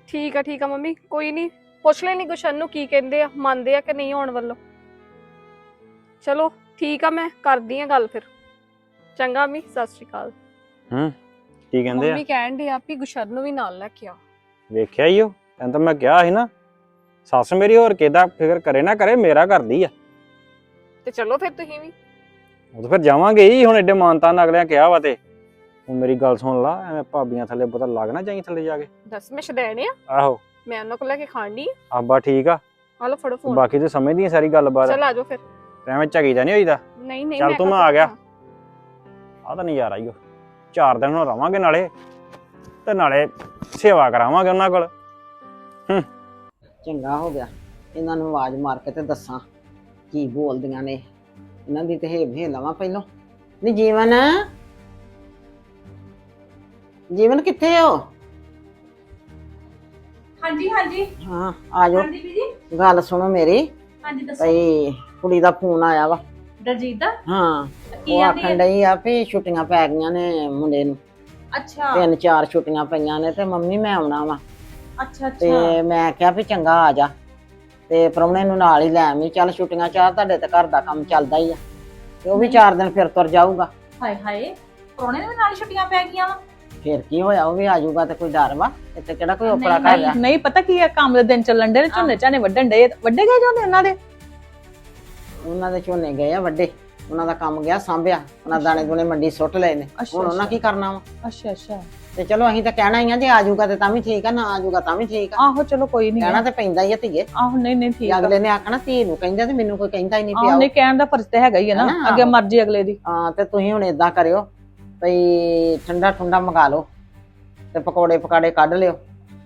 Speaker 7: ਠੀਕ ਆ ਠੀਕ ਆ ਮੰਮੀ ਕੋਈ ਨਹੀਂ ਪੁੱਛ ਲੈਣੀ ਗੁਸ਼ਨ ਨੂੰ ਕੀ ਕਹਿੰਦੇ ਆ ਮੰਨਦੇ ਆ ਕਿ ਨਹੀਂ ਆਉਣ ਵੱਲੋਂ? ਚਲੋ ਠੀਕ ਆ ਮੈਂ ਕਰਦੀ ਆ ਗੱਲ ਫਿਰ। ਚੰਗਾ ਮੰਮੀ ਸਤਿ ਸ਼੍ਰੀ ਅਕਾਲ।
Speaker 6: ਕੀ ਕਹਿੰਦੇ ਆ?
Speaker 7: ਮੰਮੀ ਕਹਿਣ ਦੇ ਆ ਵੀ ਗੁਸ਼ਨ ਨੂੰ ਵੀ ਨਾਲ ਲੈ ਕੇ ਆ।
Speaker 6: ਵੇਖਿਆ ਹੀ ਉਹ ਤਾਂ ਮੈਂ ਕਿਹਾ ਸੀ ਨਾ ਸੱਸ ਮੇਰੀ ਹੋਰ ਕਿਹਦਾ ਫਿਕਰ ਕਰੇ ਨਾ ਕਰੇ ਮੇਰਾ ਕਰਦੀ ਆ।
Speaker 7: ਤੇ ਚਲੋ ਫਿਰ ਤੁਸੀਂ ਵੀ।
Speaker 6: ਉਹ ਤਾਂ ਫਿਰ ਜਾਵਾਂਗੇ ਹੀ ਹੁਣ ਐਡੇ ਮਾਨਤਾ ਨਾਲ ਅਗਲਿਆਂ ਕਿਹਾ ਵਾ ਤੇ। ਹੁਣ ਮੇਰੀ ਗੱਲ ਸੁਣ ਲਾ ਐਵੇਂ ਭਾਬੀਆਂ ਥੱਲੇ ਪਤਾ ਲੱਗ ਨਾ ਜਾਈ ਥੱਲੇ ਜਾ ਕੇ।
Speaker 7: ਦੱਸ ਮੈਂ ਛਦੈਣੇ ਆ।
Speaker 6: ਆਹੋ।
Speaker 7: ਮੈਂ ਉਹਨਾਂ ਕੋਲ ਲੈ ਕੇ ਖਾਣੀ
Speaker 6: ਆਬਾ ਠੀਕ ਆ।
Speaker 7: ਆ ਲਓ ਫੜੋ ਫੋਨ
Speaker 6: ਬਾਕੀ ਤੂੰ ਸਮਝਦੀ ਆ ਸਾਰੀ ਗੱਲਬਾਤ?
Speaker 7: ਚਲ ਆ ਜਾਓ ਫਿਰ।
Speaker 6: ਤੇ ਐਵੇਂ ਝਗੀਦਾ ਨਹੀਂ ਹੋਈਦਾ?
Speaker 7: ਨਹੀਂ ਨਹੀਂ
Speaker 6: ਚੱਲ ਤੂੰ, ਮੈਂ ਆ ਗਿਆ। ਆ। ਤਾਂ ਨਜ਼ਾਰਾ ਹੀ ਉਹ ਚਾਰ ਦਿਨ ਹੁਣ ਰਵਾਂਗੇ ਨਾਲੇ ਤੇ ਨਾਲੇ ਸੇਵਾ ਕਰਾਵਾਂਗੇ ਉਹਨਾਂ ਕੋਲ।
Speaker 2: ਚੰਗਾ ਹੋ ਗਿਆ। ਇਹਨਾਂ ਨੂੰ ਆਵਾਜ਼ ਮਾਰ ਕੇ ਤੇ ਦੱਸਾਂ ਕੀ ਬੋਲਦੀਆਂ ਨੇ। ਇਹਨਾਂ ਦੀ ਤੇ ਹੇਭ ਹੇ ਲਵਾਂ ਪਹਿਲੋਂ। ਨੀ ਜੀਵਨ? ਜੀਵਨ ਕਿੱਥੇ ਹੋ
Speaker 1: ਹਾਂਜੀ ਹਾਂਜੀ।
Speaker 2: ਹਾਂ ਆ ਜਾਓ
Speaker 1: ਹਾਂਜੀ ਬੀਜੀ
Speaker 2: ਗੱਲ ਸੁਣੋ ਮੇਰੀ।
Speaker 1: ਹਾਂਜੀ ਦੱਸੋ।
Speaker 2: ਭਈ ਕੁੜੀ ਦਾ ਫੋਨ ਆਇਆ ਵਾ।
Speaker 1: ਦਲਜੀਤ ਦਾ?
Speaker 2: ਹਾਂ
Speaker 1: ਕੀ
Speaker 2: ਉਹ
Speaker 1: ਆਂਦੀ
Speaker 2: ਆਖਣ ਡਈ ਆ ਵੀ ਛੁੱਟੀਆਂ ਪੈ ਗਈਆਂ ਨੇ ਮੁੰਡੇ ਨੂੰ।
Speaker 1: ਅੱਛਾ।
Speaker 2: ਤਿੰਨ ਚਾਰ ਛੁੱਟੀਆਂ ਪਈਆਂ ਨੇ ਤੇ ਮੰਮੀ ਮੈਂ ਆਉਣਾ ਵਾ।
Speaker 1: ਅੱਛਾ
Speaker 2: ਤੇ
Speaker 1: ਅੱਛਾ
Speaker 2: ਮੈਂ ਕਿਹਾ ਵੀ ਚੰਗਾ ਆ ਜਾ। ਤੇ ਪ੍ਰਾਹੁਣੇ ਨੂੰ ਨਾਲ ਹੀ ਲੈ ਆਵੀਂ। ਚੱਲ ਛੁੱਟੀਆਂ ਚਾਰ ਤੁਹਾਡੇ ਤੇ ਘਰ ਦਾ ਕੰਮ ਚੱਲਦਾ ਹੀ ਆ। ਤੇ ਉਹ ਵੀ। ਚਾਰ ਦਿਨ ਫਿਰ ਤੁਰ ਜਾਊਗਾ।
Speaker 1: ਹਾਏ ਹਾਏ। ਪ੍ਰੋਣੇ ਦੇ ਨਾਲ ਹੀ ਛੁੱਟੀਆਂ ਪੈ ਗਈਆਂ ਵਾ।
Speaker 2: ਫਿਰ ਕੀ ਹੋਇਆ? ਉਹ ਵੀ ਆ ਜਾਊਗਾ ਤੇ ਕੋਈ ਡਰ ਵਾ? ਇੱਥੇ ਕਿਹੜਾ ਕੋਈ ਓਪਰਾ
Speaker 1: ਨਹੀਂ,
Speaker 2: ਕਰ
Speaker 3: ਨਹੀਂ ਪਤਾ ਕੀ ਹੈ ਕੰਮ ਦੇ ਦਿਨ ਚੱਲਣ ਦੇ ਝੋਨੇ ਝਾਨੇ ਵੱਢਣ ਦੇ ਵੱਡੇ ਗਏ ਜਾਂਦੇ ਉਹਨਾਂ ਦੇ?
Speaker 2: ਉਹਨਾਂ ਦੇ ਝੋਨੇ ਗਏ ਆ ਵੱਡੇ ਉਹਨਾਂ ਦਾ ਕੰਮ ਗਿਆ ਸਾਂਭਿਆ। ਉਹਨਾਂ ਦਾਣੇ ਦੁਣੇ ਮੰਡੀ ਸੁੱਟ ਲਏ ਨੇ।
Speaker 3: ਅੱਛਾ,
Speaker 2: ਹੁਣ ਉਹਨਾਂ। ਕੀ ਕਰਨਾ ਵਾ?
Speaker 3: ਅੱਛਾ ਅੱਛਾ।
Speaker 2: ਤੇ ਚਲੋ ਅਸੀਂ ਤਾਂ ਕਹਿਣਾ ਹੀ ਆ ਜੇ ਆ ਜਾਊਗਾ ਤੇ ਤਾਂ ਵੀ ਠੀਕ ਆ ਨਾ ਆ ਜਾਊਗਾ ਤਾਂ ਵੀ ਠੀਕ ਆ।
Speaker 3: ਆਹੋ ਚਲੋ ਕੋਈ ਨਹੀਂ
Speaker 2: ਕਹਿਣਾ ਤੇ ਪੈਂਦਾ ਹੀ ਆ ਧੀਏ।
Speaker 3: ਆਹੋ ਨਹੀਂ ਨਹੀਂ ਠੀਕ
Speaker 2: ਜੇ
Speaker 3: ਆ।
Speaker 2: ਅਗਲੇ ਨੇ ਆਖਣਾ ਧੀ ਨੂੰ ਕਹਿੰਦਾ ਤੇ ਮੈਨੂੰ ਕੋਈ ਕਹਿੰਦਾ ਹੀ ਨਹੀਂ
Speaker 3: ਆਹੋ
Speaker 2: ਪਿਆ।
Speaker 3: ਨਹੀਂ ਕਹਿਣ ਦਾ ਫਰਜ਼ ਤੇ ਹੈਗਾ ਹੀ ਹੈ ਨਾ? ਅੱਗੇ। ਮਰਜ਼ੀ ਅਗਲੇ ਦੀ।
Speaker 2: ਹਾਂ ਤੇ ਤੁਸੀਂ ਹੁਣ ਇਦਾਂ ਕਰਿਓ। ਭਈ ਠੰਡਾ ਠੰਡਾ ਮੰਗਾ ਲਓ ਤੇ ਪਕੌੜੇ ਪਕਾੜੇ ਕੱਢ ਲਿਓ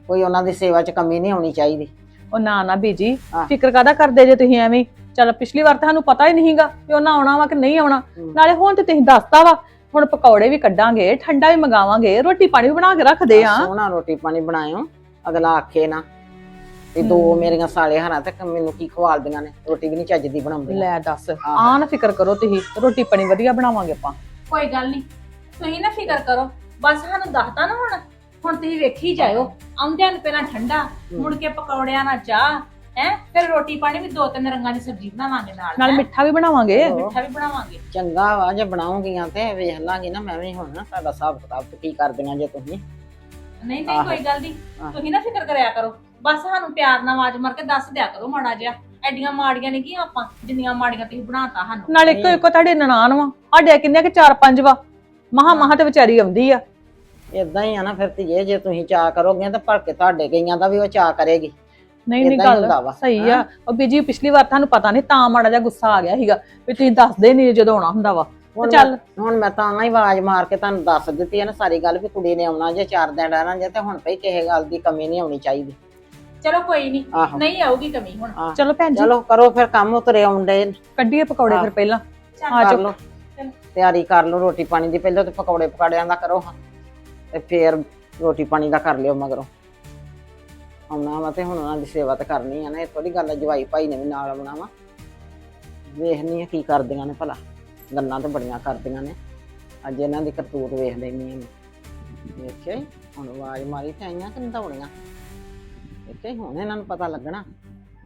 Speaker 2: ਕੋਈ ਉਹਨਾਂ ਦੀ ਸੇਵਾ 'ਚ ਕਮੀ ਨਹੀਂ ਆਉਣੀ ਚਾਹੀਦੀ
Speaker 3: ਉਹ ਨਾ ਨਾ ਬੀਜੀ। ਫਿਕਰ ਕਾਦਾ ਕਰਦੇ ਜੇ ਤੁਸੀਂ ਐਵੇਂ? ਚੱਲ ਪਿਛਲੀ ਵਾਰ ਤਾਂ ਸਾਨੂੰ ਪਤਾ ਹੀ ਨਹੀਂਗਾ ਕਿ ਉਹਨਾਂ ਆਉਣਾ ਵਾ ਕਿ ਨਹੀਂ ਆਉਣਾ। ਨਾਲੇ ਹੁਣ ਤੇ ਤੁਸੀਂ ਦੱਸਤਾ ਵਾ ਹੁਣ ਪਕੌੜੇ ਵੀ ਕੱਢਾਂਗੇ ਠੰਡਾ ਵੀ ਮੰਗਾਵਾਂਗੇ ਰੋਟੀ ਪਾਣੀ ਵੀ ਬਣਾ ਕੇ ਰੱਖਦੇ ਆ
Speaker 2: ਸੋਹਣਾ ਰੋਟੀ ਪਾਣੀ ਬਣਾਇਓ ਅਗਲਾ ਆਖੇ ਨਾ ਤੇ ਦੋ। ਮੇਰੀਆਂ ਸਾਲੇ ਹਰਾਂ ਤੇ ਮੈਨੂੰ ਕੀ ਖਵਾਲਦੀਆਂ ਨੇ ਰੋਟੀ ਵੀ ਨਹੀਂ ਚੱਜਦੀ ਬਣਾਉਂਦੀਆਂ
Speaker 3: ਲੈ ਦੱਸ
Speaker 2: ਆਹੋ।
Speaker 3: ਆ ਨਾ ਫਿਕਰ ਕਰੋ ਤੁਸੀਂ ਰੋਟੀ ਪਾਣੀ ਵਧੀਆ ਬਣਾਵਾਂਗੇ ਆਪਾਂ
Speaker 1: ਕੋਈ ਗੱਲ ਨਹੀਂ ਤੁਸੀਂ ਨਾ ਫਿਕਰ ਕਰੋ। ਬਸ ਸਾਨੂੰ ਦੱਸਤਾ ਨਾ ਹੁਣ। ਹੁਣ ਤੁਸੀਂ ਵੇਖੀ ਜਾਇਓ। ਆਉਂਦਿਆਂ ਨੂੰ ਪਹਿਲਾਂ ਠੰਡਾ। ਮੁੜ ਕੇ ਪਕੌੜਿਆਂ ਨਾਲ ਚਾਹ। ਹੈ? ਫਿਰ ਰੋਟੀ ਪਾਣੀ ਵੀ ਦੋ ਤਿੰਨ ਰੰਗਾਂ ਦੀ ਸਬਜ਼ੀ ਬਣਾਵਾਂਗੇ ਨਾਲ।
Speaker 3: ਨਾਲ
Speaker 1: ਹੈਂ?
Speaker 3: ਮਿੱਠਾ ਵੀ ਬਣਾਵਾਂਗੇ।
Speaker 1: ਮਿੱਠਾ ਵੀ ਬਣਾਵਾਂਗੇ।
Speaker 2: ਚੰਗਾ ਵਾ ਜੇ ਬਣਾਉਂਗੀਆਂ ਤੇ ਵੇਖ ਲਾਂਗੀ ਨਾ ਮੈਂ ਵੀ ਹੁਣ ਨਾ ਤੁਹਾਡਾ ਹਿਸਾਬ ਕਿਤਾਬ ਤੇ ਕੀ ਕਰਦੀਆਂ ਜੇ ਤੁਸੀਂ।
Speaker 1: ਨਹੀਂ ਨਹੀਂ। ਕੋਈ ਗੱਲ ਨਹੀਂ। ਤੁਸੀਂ ਨਾ ਫਿਕਰ ਕਰਿਆ ਕਰੋ। ਬਸ ਸਾਨੂੰ ਪਿਆਰ ਨਾਲ ਆਵਾਜ਼ ਮਾਰ ਕੇ ਦੱਸ ਦਿਆ ਕਰੋ ਮਾੜਾ ਜਿਹਾ। ਐਡੀਆਂ ਮਾੜੀਆਂ ਨਹੀਂ ਕੀ ਆਪਾਂ ਜਿੰਨੀਆਂ ਮਾੜੀਆਂ ਤੁਸੀਂ ਬਣਾਤਾ ਸਾਨੂੰ।
Speaker 3: ਨਾਲ ਇੱਕੋ ਇੱਕੋ ਤੁਹਾਡੇ ਨਨਾਣ ਵਾ। ਸਾਡੇ ਕਿੰਨੇ ਕਿ ਚਾਰ ਪੰਜ ਵਾ। ਮਹਾ ਮਹਾ ਤੇ ਵਿਚਾਰੀ ਆਉਂਦੀ ਆ।
Speaker 2: ਇਦਾਂ ਹੀ ਆ ਨਾ ਫਿਰ ਧੀਏ ਜੇ ਤੁਸੀਂ ਚਾਹ ਕਰੋਗੇ ਤਾਂ ਭਲਕੇ ਤੁਹਾਡੇ ਗਈਆਂ ਦਾ ਵੀ ਉਹ ਚਾਹ ਕਰੇਗੀ।
Speaker 3: ਨਹੀਂ ਨਹੀਂ
Speaker 2: ਏਦਾਂ ਹੀ
Speaker 3: ਗੱਲ
Speaker 2: ਹੁੰਦਾ ਵਾ,
Speaker 3: ਸਹੀ ਆ? ਉਹ ਬੀਜੀ ਪਿਛਲੀ ਵਾਰ ਤੁਹਾਨੂੰ ਪਤਾ ਨਹੀਂ ਤਾਂ ਮਾੜਾ ਜਿਹਾ ਗੁੱਸਾ ਆ ਗਿਆ ਸੀਗਾ ਵੀ ਤੁਸੀਂ ਦੱਸਦੇ ਨਹੀਂ ਜਦੋਂ ਆਉਣਾ ਹੁੰਦਾ ਵਾ। ਤੇ
Speaker 2: ਹੁਣ
Speaker 3: ਚੱਲ।
Speaker 2: ਮੈਂ- ਹੁਣ ਮੈਂ ਤਾਂ ਹੀ ਆਵਾਜ਼ ਮਾਰ ਕੇ ਤੁਹਾਨੂੰ ਦੱਸ ਦਿੱਤੀ ਹੈ ਨਾ ਸਾਰੀ ਗੱਲ ਵੀ ਕੁੜੀ ਨੇ ਆਉਣਾ ਜੇ ਚਾਰ ਦਿਨ ਰਹਿਣਾ ਜੇ ਤੇ ਹੁਣ ਭਈ ਕਿਸੇ ਗੱਲ ਦੀ ਕਮੀ ਨਹੀਂ ਆਉਣੀ ਚਾਹੀਦੀ।
Speaker 1: ਚਲੋ ਕੋਈ ਨਹੀਂ
Speaker 2: ਆਹੋ।
Speaker 1: ਨਹੀਂ ਆਊਗੀ ਕਮੀ ਹੁਣ।
Speaker 2: ਆਹ,
Speaker 3: ਚਲੋ ਭੈਣ ਜੀ।
Speaker 2: ਚਲੋ ਕਰੋ ਫਿਰ ਕੰਮ ਉਤਰੇ ਆਉਂਦੇ
Speaker 3: ਕੱਢੀਏ ਪਕੌੜੇ। ਫਿਰ ਪਹਿਲਾਂ। ਆ
Speaker 2: ਕਰ
Speaker 3: ਜਾਓ।
Speaker 2: ਲਓ। ਤਿਆਰੀ ਕਰ ਲਓ ਰੋਟੀ ਪਾਣੀ ਦੀ, ਪਹਿਲਾਂ ਤੇ ਪਕੌੜੇ ਪਕਾੜਿਆਂ ਦਾ ਕਰੋ ਹਾਂ, ਤੇ ਫੇਰ ਰੋਟੀ ਪਾਣੀ ਦਾ ਕਰ ਲਿਓ ਮਗਰੋਂ। ਆਉਣਾ ਵਾ ਤੇ ਹੁਣ ਉਹਨਾਂ ਦੀ ਸੇਵਾ ਤਾਂ ਕਰਨੀ ਆ ਨਾ, ਇਹ ਥੋੜੀ ਗੱਲ ਆ, ਜਵਾਈ ਭਾਈ ਨੇ ਵੀ ਨਾਲ ਆਉਣਾ ਵਾ। ਵੇਖਨੀ ਆ ਕੀ ਕਰਦੀਆਂ ਨੇ ਭਲਾ, ਗੱਲਾਂ ਤੇ ਬੜੀਆਂ ਕਰਦੀਆਂ ਨੇ। ਅੱਜ ਇਹਨਾਂ ਦੀ ਕਰਤੂਤ ਵੇਖ ਲੈਣੀ ਆ ਮੈਂ। ਵੇਖਿਆ ਹੁਣ ਆਵਾਜ਼ ਮਾਰੀ ਤੇ ਆਈਆਂ ਕਿ ਦੌੜੀਆਂ ਵੇਖਿਆ ਹੁਣ ਇਹਨਾਂ ਨੂੰ ਪਤਾ ਲੱਗਣਾ,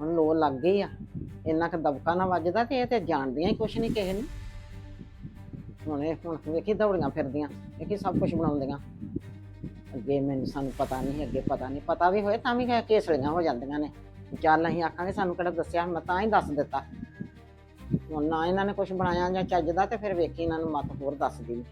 Speaker 2: ਹੁਣ ਲੋ ਲੱਗ ਗਈ ਆ। ਇੰਨਾ ਕੁ ਦਬਕਾ ਨਾ ਵੱਜਦਾ ਤੇ ਇਹ ਤੇ ਜਾਣਦੀਆਂ ਹੀ ਕੁਛ ਨਹੀਂ ਕਿਸੇ ਨੂੰ। ਹੁਣ ਇਹ ਹੁਣ ਵੇਖੀ ਦੌੜੀਆਂ ਫਿਰਦੀਆਂ, ਵੇਖੀ ਸਭ ਕੁਝ ਬਣਾਉਂਦੀਆਂ। ਅੱਗੇ ਮੈਨੂੰ ਸਾਨੂੰ ਪਤਾ ਨਹੀਂ, ਅੱਗੇ ਪਤਾ ਨਹੀਂ, ਪਤਾ ਵੀ ਹੋਏ ਤਾਂ ਵੀ ਕੇਸਲੀਆਂ ਹੋ ਜਾਂਦੀਆਂ ਨੇ। ਚੱਲ ਅਸੀਂ ਆਖਾਂਗੇ ਸਾਨੂੰ ਕਿਹੜਾ ਦੱਸਿਆ, ਮੈਂ ਤਾਂ ਹੀ ਦੱਸ ਦਿੱਤਾ। ਹੁਣ ਨਾ ਇਹਨਾਂ ਨੇ ਕੁਝ ਬਣਾਇਆ ਜਾਂ ਚੱਜਦਾ ਤੇ ਫਿਰ ਵੇਖੀ ਇਹਨਾਂ ਨੂੰ ਮੱਤ ਹੋਰ ਦੱਸਦੀ।